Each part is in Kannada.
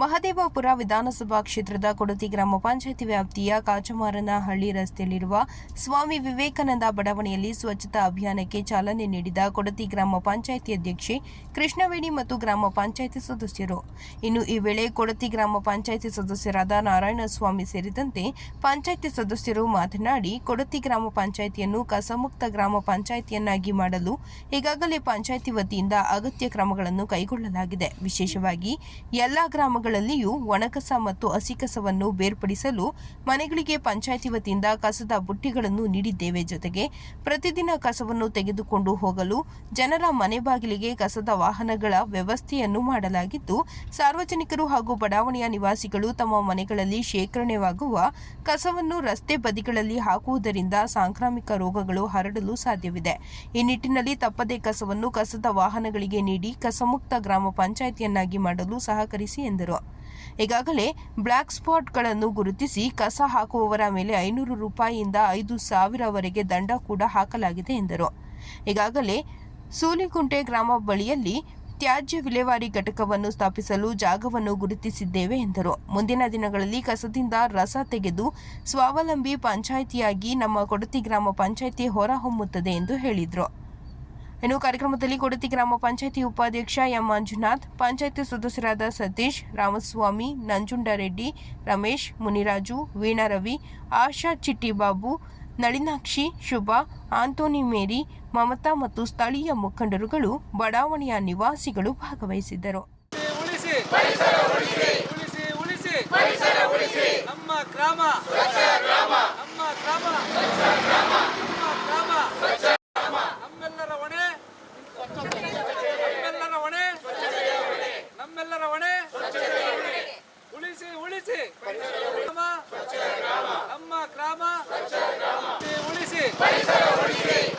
ಮಹದೇವಪುರ ವಿಧಾನಸಭಾ ಕ್ಷೇತ್ರದ ಕೊಡತಿ ಗ್ರಾಮ ಪಂಚಾಯಿತಿ ವ್ಯಾಪ್ತಿಯ ಕಾಚಮಾರನಹಳ್ಳಿ ರಸ್ತೆಯಲ್ಲಿರುವ ಸ್ವಾಮಿ ವಿವೇಕಾನಂದ ಬಡಾವಣೆಯಲ್ಲಿ ಸ್ವಚ್ಛತಾ ಅಭಿಯಾನಕ್ಕೆ ಚಾಲನೆ ನೀಡಿದ ಕೊಡತಿ ಗ್ರಾಮ ಪಂಚಾಯಿತಿ ಅಧ್ಯಕ್ಷೆ ಕೃಷ್ಣವೇಣಿ ಮತ್ತು ಗ್ರಾಮ ಪಂಚಾಯಿತಿ ಸದಸ್ಯರು. ಇನ್ನು ಈ ವೇಳೆ ಕೊಡತಿ ಗ್ರಾಮ ಪಂಚಾಯಿತಿ ಸದಸ್ಯರಾದ ನಾರಾಯಣಸ್ವಾಮಿ ಸೇರಿದಂತೆ ಪಂಚಾಯಿತಿ ಸದಸ್ಯರು ಮಾತನಾಡಿ, ಕೊಡತಿ ಗ್ರಾಮ ಪಂಚಾಯಿತಿಯನ್ನು ಕಸಮುಕ್ತ ಗ್ರಾಮ ಪಂಚಾಯಿತಿಯನ್ನಾಗಿ ಮಾಡಲು ಈಗಾಗಲೇ ಪಂಚಾಯಿತಿ ವತಿಯಿಂದ ಅಗತ್ಯ ಕ್ರಮಗಳನ್ನು ಕೈಗೊಳ್ಳಲಾಗಿದೆ. ವಿಶೇಷವಾಗಿ ಎಲ್ಲಾ ಗ್ರಾಮಗಳಲ್ಲಿಯೂ ಒಣಕಸ ಮತ್ತು ಹಸಿಕಸವನ್ನು ಬೇರ್ಪಡಿಸಲು ಮನೆಗಳಿಗೆ ಪಂಚಾಯಿತಿ ವತಿಯಿಂದ ಕಸದ ಬುಟ್ಟಿಗಳನ್ನು ನೀಡಿದ್ದೇವೆ ಜೊತೆಗೆ ಪ್ರತಿದಿನ ಕಸವನ್ನು ತೆಗೆದುಕೊಂಡು ಹೋಗಲು ಜನರ ಮನೆ ಬಾಗಿಲಿಗೆ ಕಸದ ವಾಹನಗಳ ವ್ಯವಸ್ಥೆಯನ್ನು ಮಾಡಲಾಗಿದ್ದು, ಸಾರ್ವಜನಿಕರು ಹಾಗೂ ಬಡಾವಣೆಯ ನಿವಾಸಿಗಳು ತಮ್ಮ ಮನೆಗಳಲ್ಲಿ ಶೇಖರಣೆವಾಗುವ ಕಸವನ್ನು ರಸ್ತೆ ಬದಿಗಳಲ್ಲಿ ಹಾಕುವುದರಿಂದ ಸಾಂಕ್ರಾಮಿಕ ರೋಗಗಳು ಹರಡಲು ಸಾಧ್ಯವಿದೆ. ಈ ನಿಟ್ಟಿನಲ್ಲಿ ತಪ್ಪದೇ ಕಸವನ್ನು ಕಸದ ವಾಹನಗಳಿಗೆ ನೀಡಿ ಕಸಮುಕ್ತ ಗ್ರಾಮ ಪಂಚಾಯಿತಿಯನ್ನಾಗಿ ಮಾಡಲು ಸಹಕರಿಸಿ ಎಂದರು. ಈಗಾಗಲೇ ಬ್ಲ್ಯಾಕ್ ಸ್ಪಾಟ್ಗಳನ್ನು ಗುರುತಿಸಿ ಕಸ ಹಾಕುವವರ ಮೇಲೆ ಐನೂರು ರೂಪಾಯಿಯಿಂದ ಐದು ಸಾವಿರವರೆಗೆ ದಂಡ ಕೂಡ ಹಾಕಲಾಗಿದೆ ಎಂದರು. ಈಗಾಗಲೇ ಸೂಲಿಕುಂಟೆ ಗ್ರಾಮ ಬಳಿಯಲ್ಲಿ ತ್ಯಾಜ್ಯ ವಿಲೇವಾರಿ ಘಟಕವನ್ನು ಸ್ಥಾಪಿಸಲು ಜಾಗವನ್ನು ಗುರುತಿಸಿದ್ದೇವೆ ಎಂದರು. ಮುಂದಿನ ದಿನಗಳಲ್ಲಿ ಕಸದಿಂದ ರಸ ತೆಗೆದು ಸ್ವಾವಲಂಬಿ ಪಂಚಾಯಿತಿಯಾಗಿ ನಮ್ಮ ಕೊಡತಿ ಗ್ರಾಮ ಪಂಚಾಯಿತಿ ಹೊರಹೊಮ್ಮುತ್ತದೆ ಎಂದು ಹೇಳಿದರು. ಇನ್ನು ಕಾರ್ಯಕ್ರಮದಲ್ಲಿ ಕೊಡತಿ ಗ್ರಾಮ ಪಂಚಾಯಿತಿ ಉಪಾಧ್ಯಕ್ಷ ಎಂ ಮಂಜುನಾಥ್, ಪಂಚಾಯಿತಿ ಸದಸ್ಯರಾದ ಸತೀಶ್, ರಾಮಸ್ವಾಮಿ, ನಂಜುಂಡರೆಡ್ಡಿ, ರಮೇಶ್, ಮುನಿರಾಜು ವೀಣಾ ರವಿ ಆಶಾ ಚಿಟ್ಟಿಬಾಬು, ನಳಿನಾಕ್ಷಿ, ಶುಭಾ ಆಂಟೋನಿ ಮೇರಿ, ಮಮತಾ ಮತ್ತು ಸ್ಥಳೀಯ ಮುಖಂಡರುಗಳು, ಬಡಾವಣೆಯ ನಿವಾಸಿಗಳು ಭಾಗವಹಿಸಿದ್ದರು. ನಮ್ಮ ಗ್ರಾಮ ನಮ್ಮ ಗ್ರಾಮ ನಮ್ಮ ಗ್ರಾಮ ನಮ್ಮೆಲ್ಲರ ಹೊಣೆ ನಮ್ಮೆಲ್ಲರ ಹೊಣೆ ನಮ್ಮೆಲ್ಲರ ಹೊಣೆ ಉಳಿಸಿ ಉಳಿಸಿ ಗ್ರಾಮ ನಮ್ಮ ಗ್ರಾಮ ಉಳಿಸಿ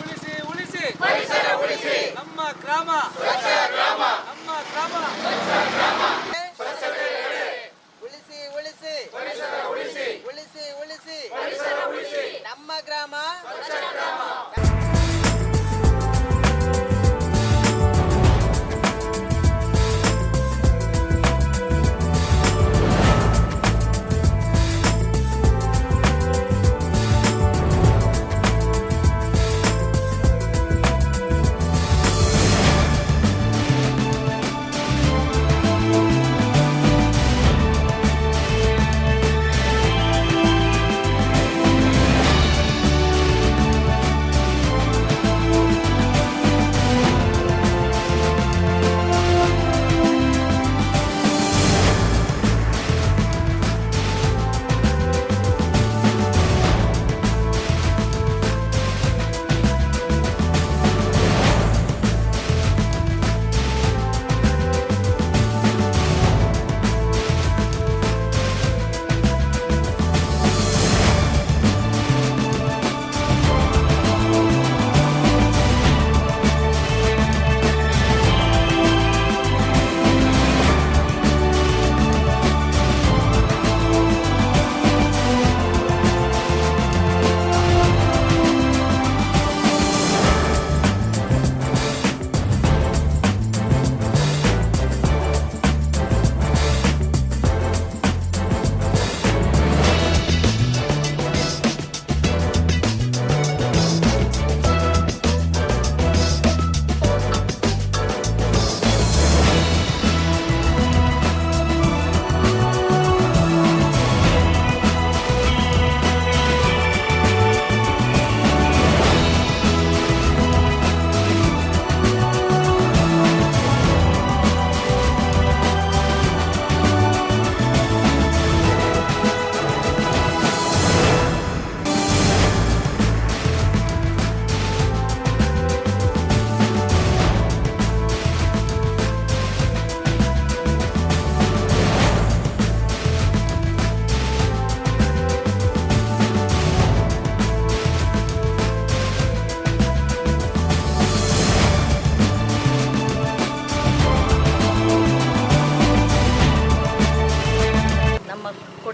ಉಳಿಸಿ ಉಳಿಸಿ ನಮ್ಮ ಗ್ರಾಮ ನಮ್ಮ ಗ್ರಾಮ ಉಳಿಸಿ ಉಳಿಸಿ ಉಳಿಸಿ ಉಳಿಸಿ ನಮ್ಮ ಗ್ರಾಮ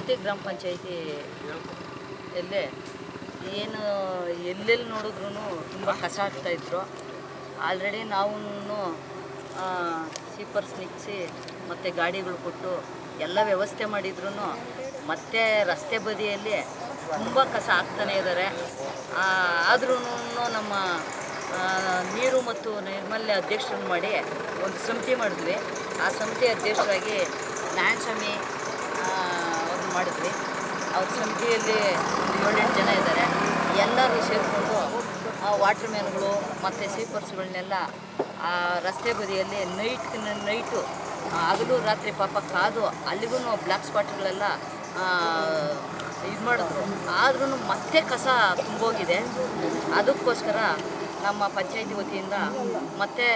ಕೊಡ್ತಿ ಗ್ರಾಮ ಪಂಚಾಯಿತಿ ಎಲ್ಲೇ ಏನು ಎಲ್ಲೆಲ್ಲಿ ನೋಡಿದ್ರೂ ತುಂಬ ಕಸ ಹಾಕ್ತಾಯಿದ್ರು ಆಲ್ರೆಡಿ ನಾವು ಸೀಪರ್ಸ್ ನಿಕ್ಸಿ ಮತ್ತು ಗಾಡಿಗಳು ಕೊಟ್ಟು ಎಲ್ಲ ವ್ಯವಸ್ಥೆ ಮಾಡಿದ್ರು ಮತ್ತೆ ರಸ್ತೆ ಬದಿಯಲ್ಲಿ ತುಂಬ ಕಸ ಆಗ್ತಾನೆ ಇದ್ದಾರೆ ಆದ್ರೂ ನಮ್ಮ ನೀರು ಮತ್ತು ನೈರ್ಮಲ್ಯ ಅಧ್ಯಕ್ಷರನ್ನು ಮಾಡಿ ಒಂದು ಸಮಿತಿ ಮಾಡಿದ್ವಿ. ಆ ಸಮಿತಿ ಅಧ್ಯಕ್ಷರಾಗಿ ನಾರಾಯಣಸ್ವಾಮಿ ಮಾಡಿದ್ವಿ. ಅವ್ರ ಸಮಿತಿಯಲ್ಲಿ ಏಳೆಂಟು ಜನ ಇದ್ದಾರೆ. ಎಲ್ಲರೂ ಸೇರಿಕೊಂಡು ಆ ವಾಟರ್ ಮ್ಯಾನ್ಗಳು ಮತ್ತು ಸ್ವೀಪರ್ಸ್ಗಳನ್ನೆಲ್ಲ ಆ ರಸ್ತೆ ಬದಿಯಲ್ಲಿ ನೈಟ್ ನೈಟು ಹಗಲು ರಾತ್ರಿ ಪಾಪ ಕಾದು ಅಲ್ಲಿಗೂ ಬ್ಲ್ಯಾಕ್ ಸ್ಪಾಟ್ಗಳೆಲ್ಲ ಇದು ಮಾಡಿದ್ರು. ಆದ್ರೂ ಮತ್ತೆ ಕಸ ತುಂಬೋಗಿದೆ. ಅದಕ್ಕೋಸ್ಕರ ನಮ್ಮ ಪಂಚಾಯತಿ ವತಿಯಿಂದ ಮತ್ತೆ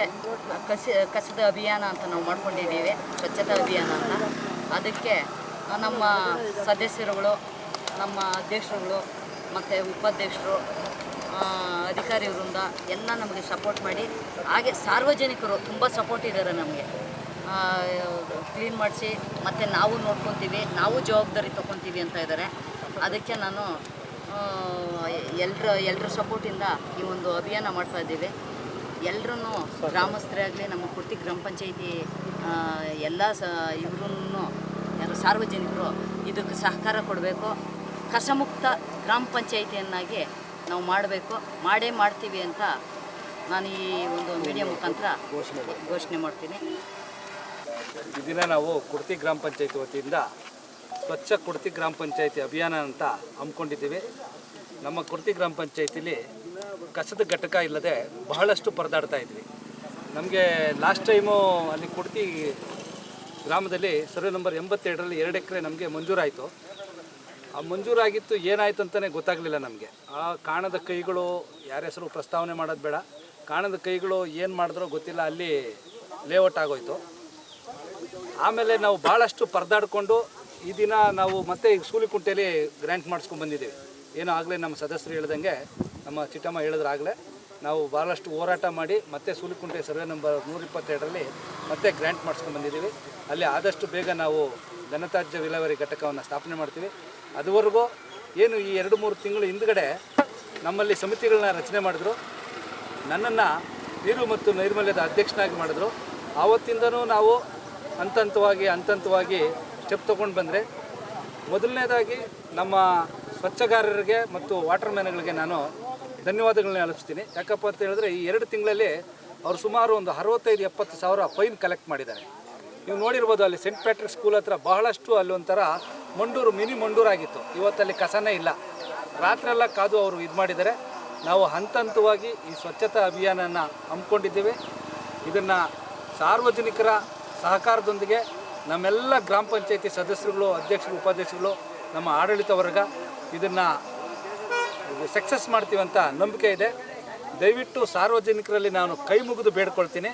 ಕಸ, ಕಸದ ಅಭಿಯಾನ ಅಂತ ನಾವು ಮಾಡ್ಕೊಂಡಿದ್ದೀವಿ. ಸ್ವಚ್ಛತಾ ಅಭಿಯಾನ ಅಂತ. ಅದಕ್ಕೆ ನಮ್ಮ ಸದಸ್ಯರುಗಳು, ನಮ್ಮ ಅಧ್ಯಕ್ಷರುಗಳು, ಮತ್ತು ಉಪಾಧ್ಯಕ್ಷರು ಅಧಿಕಾರಿ ಎಲ್ಲ ನಮಗೆ ಸಪೋರ್ಟ್ ಮಾಡಿ, ಹಾಗೆ ಸಾರ್ವಜನಿಕರು ತುಂಬ ಸಪೋರ್ಟ್ ಇದ್ದಾರೆ ನಮಗೆ. ಕ್ಲೀನ್ ಮಾಡಿಸಿ, ಮತ್ತು ನಾವು ನೋಡ್ಕೊತೀವಿ, ನಾವು ಜವಾಬ್ದಾರಿ ತೊಗೊತೀವಿ ಅಂತ ಇದ್ದಾರೆ. ಅದಕ್ಕೆ ನಾನು ಎಲ್ಲರ ಎಲ್ಲರ ಸಪೋರ್ಟಿಂದ ಈ ಒಂದು ಅಭಿಯಾನ ಮಾಡ್ತಾ ಇದ್ದೀವಿ. ಎಲ್ಲರೂ ಗ್ರಾಮಸ್ಥರೇ ಆಗಲಿ ನಮ್ಮ ಕುರ್ತಿ ಗ್ರಾಮ ಪಂಚಾಯಿತಿ ಎಲ್ಲ ಸ ಇವ್ರೂ ಸಾರ್ವಜನಿಕರು ಇದಕ್ಕೆ ಸಹಕಾರ ಕೊಡಬೇಕು. ಕಸಮುಕ್ತ ಗ್ರಾಮ ಪಂಚಾಯಿತಿಯನ್ನಾಗಿ ನಾವು ಮಾಡಬೇಕು. ಮಾಡೇ ಮಾಡ್ತೀವಿ ಅಂತ ನಾನು ಈ ಒಂದು ಮೀಡಿಯಾ ಮುಖಾಂತರ ಘೋಷಣೆ ಮಾಡ್ತೀನಿ. ಈ ದಿನ ನಾವು ಕುರ್ತಿ ಗ್ರಾಮ ಪಂಚಾಯತಿ ವತಿಯಿಂದ ಸ್ವಚ್ಛ ಕುಡ್ತಿ ಗ್ರಾಮ ಪಂಚಾಯತಿ ಅಭಿಯಾನ ಅಂತ ಹಮ್ಮಿಕೊಂಡಿದ್ದೀವಿ. ನಮ್ಮ ಕುರ್ತಿ ಗ್ರಾಮ ಪಂಚಾಯತಿಲಿ ಕಸದ ಘಟಕ ಇಲ್ಲದೆ ಬಹಳಷ್ಟು ಪರದಾಡ್ತಾ ಇದ್ವಿ. ನಮಗೆ ಲಾಸ್ಟ್ ಟೈಮು ಅಲ್ಲಿ ಕುಡ್ತಿ ಗ್ರಾಮದಲ್ಲಿ ಸರ್ವೆ ನಂಬರ್ ಎಂಬತ್ತೆರಡರಲ್ಲಿ ಎರಡು ಎಕರೆ ನಮಗೆ ಮಂಜೂರಾಯಿತು. ಆ ಮಂಜೂರಾಗಿತ್ತು ಏನಾಯಿತು ಅಂತಲೇ ಗೊತ್ತಾಗಲಿಲ್ಲ ನಮಗೆ. ಆ ಕಾಣದ ಕೈಗಳು ಯಾರ ಹೆಸರು ಪ್ರಸ್ತಾವನೆ ಮಾಡೋದು ಬೇಡ. ಕಾಣದ ಕೈಗಳು ಏನು ಮಾಡಿದ್ರೋ ಗೊತ್ತಿಲ್ಲ, ಅಲ್ಲಿ ಲೇಔಟ್ ಆಗೋಯ್ತು. ಆಮೇಲೆ ನಾವು ಭಾಳಷ್ಟು ಪರದಾಡಿಕೊಂಡು ಈ ದಿನ ನಾವು ಮತ್ತೆ ಈಗ ಸೂಲಿಕುಂಟೆಯಲ್ಲಿ ಗ್ರ್ಯಾಂಟ್ ಮಾಡಿಸ್ಕೊಂಡು ಬಂದಿದ್ದೀವಿ. ಏನೋ ಆಗಲೇ ನಮ್ಮ ಸದಸ್ಯರು ಹೇಳ್ದಂಗೆ, ನಮ್ಮ ಚಿಟ್ಟಮ್ಮ ಹೇಳಿದ್ರಾಗಲೇ ನಾವು ಭಾಳಷ್ಟು ಹೋರಾಟ ಮಾಡಿ ಮತ್ತೆ ಸೂಲಿಕುಂಟೆ ಸರ್ವೆ ನಂಬರ್ ನೂರಿಪ್ಪತ್ತೆರಡರಲ್ಲಿ ಮತ್ತೆ ಗ್ರ್ಯಾಂಟ್ ಮಾಡಿಸ್ಕೊಂಡು ಬಂದಿದ್ದೀವಿ. ಅಲ್ಲಿ ಆದಷ್ಟು ಬೇಗ ನಾವು ಘನತ್ಯಾಜ್ಯ ವಿಲೇವಾರಿ ಘಟಕವನ್ನು ಸ್ಥಾಪನೆ ಮಾಡ್ತೀವಿ. ಅದುವರೆಗೂ ಏನು ಈ ಎರಡು ಮೂರು ತಿಂಗಳು ಹಿಂದ್ಗಡೆ ನಮ್ಮಲ್ಲಿ ಸಮಿತಿಗಳನ್ನ ರಚನೆ ಮಾಡಿದ್ರು. ನನ್ನನ್ನು ನೀರು ಮತ್ತು ನೈರ್ಮಲ್ಯದ ಅಧ್ಯಕ್ಷನಾಗಿ ಮಾಡಿದ್ರು. ಆವತ್ತಿಂದನೂ ನಾವು ಹಂತ ಹಂತವಾಗಿ ಹಂತ ಹಂತವಾಗಿ ಸ್ಟೆಪ್ ತೊಗೊಂಡು ಬಂದರೆ ಮೊದಲನೇದಾಗಿ ನಮ್ಮ ಸ್ವಚ್ಛಗಾರರಿಗೆ ಮತ್ತು ವಾಟರ್ ಮ್ಯಾನ್ಗಳಿಗೆ ನಾನು ಧನ್ಯವಾದಗಳನ್ನ ಅರ್ಪಿಸ್ತೀನಿ ಯಾಕಪ್ಪ ಅಂತ ಹೇಳಿದ್ರೆ ಈ ಎರಡು ತಿಂಗಳಲ್ಲಿ ಅವರು ಸುಮಾರು ಒಂದು ಅರವತ್ತೈದು, ಎಪ್ಪತ್ತು ಸಾವಿರ ಫೈನ್ ಕಲೆಕ್ಟ್ ಮಾಡಿದ್ದಾರೆ. ನೀವು ನೋಡಿರ್ಬೋದು ಅಲ್ಲಿ ಸೆಂಟ್ ಪ್ಯಾಟ್ರಿಕ್ ಸ್ಕೂಲ್ ಹತ್ರ ಬಹಳಷ್ಟು ಅಲ್ಲಿ ಒಂಥರ ಮಂಡೂರು, ಮಿನಿ ಮಂಡೂರಾಗಿತ್ತು ಇವತ್ತಲ್ಲಿ ಕಸನೇ ಇಲ್ಲ. ರಾತ್ರೆಲ್ಲ ಕಾದು ಅವರು ಇದು ಮಾಡಿದ್ದಾರೆ. ನಾವು ಹಂತ ಹಂತವಾಗಿ ಈ ಸ್ವಚ್ಛತಾ ಅಭಿಯಾನನ ಹಮ್ಮಿಕೊಂಡಿದ್ದೇವೆ. ಇದನ್ನು ಸಾರ್ವಜನಿಕರ ಸಹಕಾರದೊಂದಿಗೆ ನಮ್ಮೆಲ್ಲ ಗ್ರಾಮ ಪಂಚಾಯತಿ ಸದಸ್ಯರುಗಳು, ಅಧ್ಯಕ್ಷರು, ಉಪಾಧ್ಯಕ್ಷರುಗಳು, ನಮ್ಮ ಆಡಳಿತ ವರ್ಗ ಇದನ್ನು ಸಕ್ಸಸ್ ಮಾಡ್ತೀವಿ ಅಂತ ನಂಬಿಕೆ ಇದೆ. ದಯವಿಟ್ಟು ಸಾರ್ವಜನಿಕರಲ್ಲಿ ನಾನು ಕೈ ಮುಗಿದು ಬೇಡ್ಕೊಳ್ತೀನಿ.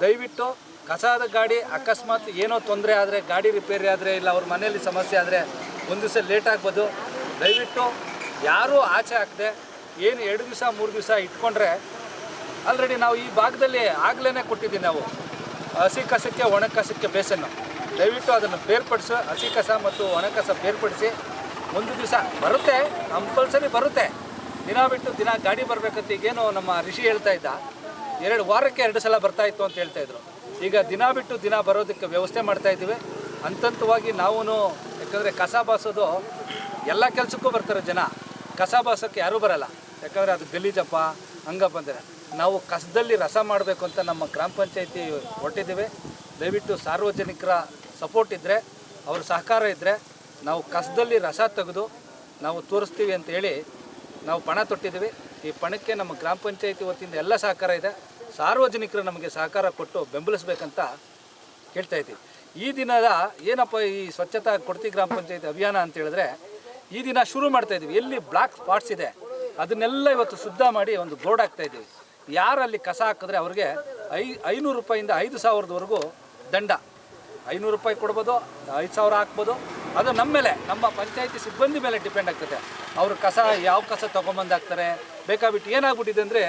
ದಯವಿಟ್ಟು ಕಸಾದ ಗಾಡಿ ಅಕಸ್ಮಾತ್ ಏನೋ ತೊಂದರೆ ಆದರೆ, ಗಾಡಿ ರಿಪೇರಿ ಆದರೆ ಇಲ್ಲ, ಅವ್ರ ಮನೆಯಲ್ಲಿ ಸಮಸ್ಯೆ ಆದರೆ ಒಂದು ದಿವಸ ಲೇಟ್ ಆಗ್ಬೋದು. ದಯವಿಟ್ಟು ಯಾರೂ ಆಚೆ ಹಾಕದೆ, ಏನು ಎರಡು ದಿವಸ, ಮೂರು ದಿವಸ ಇಟ್ಕೊಂಡ್ರೆ ಆಲ್ರೆಡಿ ನಾವು ಈ ಭಾಗದಲ್ಲಿ ಆಗಲೇ ಕೊಟ್ಟಿದ್ದೀವಿ ನಾವು. ಹಸಿ ಕಸಕ್ಕೆ ಒಣ ಕಸಕ್ಕೆ ಬೇಸನ್ನು. ದಯವಿಟ್ಟು ಅದನ್ನು ಬೇರ್ಪಡಿಸಿ. ಹಸಿ ಕಸ ಮತ್ತು ಒಣಕಸ ಬೇರ್ಪಡಿಸಿ. ಒಂದು ದಿವಸ ಬರುತ್ತೆ ಕಂಪಲ್ಸರಿ ಬರುತ್ತೆ. ದಿನ ಬಿಟ್ಟು ದಿನ ಗಾಡಿ ಬರಬೇಕಂತ ಈಗೇನು ನಮ್ಮ ಋಷಿ ಹೇಳ್ತಾ ಇದ್ದ. ಎರಡು ವಾರಕ್ಕೆ ಎರಡು ಸಲ ಬರ್ತಾ ಇತ್ತು ಅಂತ ಹೇಳ್ತಾ ಇದ್ರು. ಈಗ ದಿನ ಬಿಟ್ಟು ದಿನ ಬರೋದಕ್ಕೆ ವ್ಯವಸ್ಥೆ ಮಾಡ್ತಾ ಇದ್ದೀವಿ. ಅಂತಂತವಾಗಿ ನಾವು ಯಾಕಂದರೆ ಕಸ ಬಾಸೋದು ಎಲ್ಲ ಕೆಲಸಕ್ಕೂ ಬರ್ತಾರೆ ಜನ. ಕಸ ಬಾಸೋಕ್ಕೆ ಯಾರೂ ಬರಲ್ಲ. ಯಾಕಂದರೆ ಅದು ಗಲೀಜಪ್ಪ, ಹಂಗ ಅಂದರೆ ನಾವು ಕಸದಲ್ಲಿ ರಸ ಮಾಡಬೇಕು ಅಂತ ನಮ್ಮ ಗ್ರಾಮ ಪಂಚಾಯಿತಿ ಹೊರಟಿದ್ದೀವಿ. ದಯವಿಟ್ಟು ಸಾರ್ವಜನಿಕರ ಸಪೋರ್ಟ್ ಇದ್ದರೆ ಅವ್ರ ಸಹಕಾರ ಇದ್ದರೆ ನಾವು ಕಸದಲ್ಲಿ ರಸ ತೆಗೆದು ನಾವು ತೋರಿಸ್ತೀವಿ ಅಂತ ಹೇಳಿ ನಾವು ಪಣ ತೊಟ್ಟಿದ್ದೀವಿ. ಈ ಪಣಕ್ಕೆ ನಮ್ಮ ಗ್ರಾಮ ಪಂಚಾಯಿತಿ ವತಿಯಿಂದ ಎಲ್ಲ ಸಹಕಾರ ಇದೆ. ಸಾರ್ವಜನಿಕರು ನಮಗೆ ಸಹಕಾರ ಕೊಟ್ಟು ಬೆಂಬಲಿಸಬೇಕಂತ ಕೇಳ್ತಾ ಇದ್ದೀವಿ. ಈ ದಿನದ ಏನಪ್ಪ ಈ ಸ್ವಚ್ಛತಾ ಕೊಡ್ತಿ ಗ್ರಾಮ ಪಂಚಾಯತಿ ಅಭಿಯಾನ ಅಂತ ಹೇಳಿದ್ರೆ ಈ ದಿನ ಶುರು ಮಾಡ್ತಾ ಇದ್ದೀವಿ. ಎಲ್ಲಿ ಬ್ಲಾಕ್ ಸ್ಪಾಟ್ಸ್ ಇದೆ, ಅದನ್ನೆಲ್ಲ ಇವತ್ತು ಶುದ್ಧ ಮಾಡಿ ಒಂದು ಬೋರ್ಡ್ ಹಾಕ್ತಾ ಇದ್ದೀವಿ. ಯಾರಲ್ಲಿ ಕಸ ಹಾಕಿದ್ರೆ ಅವ್ರಿಗೆ ಐ, ಐನೂರು ರೂಪಾಯಿಂದ ಐದು ಸಾವಿರದವರೆಗೂ ದಂಡ. ಐನೂರು ರೂಪಾಯಿ ಕೊಡ್ಬೋದು, ಐದು ಸಾವಿರ ಹಾಕ್ಬೋದು. ಅದು ನಮ್ಮ ಮೇಲೆ, ನಮ್ಮ ಪಂಚಾಯಿತಿ ಸಿಬ್ಬಂದಿ ಮೇಲೆ ಡಿಪೆಂಡ್ ಆಗ್ತದೆ. ಅವರು ಕಸ, ಯಾವ ಕಸ ತೊಗೊಂಬಂದಾಗ್ತಾರೆ ಬೇಕಾಬಿಟ್ಟು ಏನಾಗ್ಬಿಟ್ಟಿದೆ ಅಂದರೆ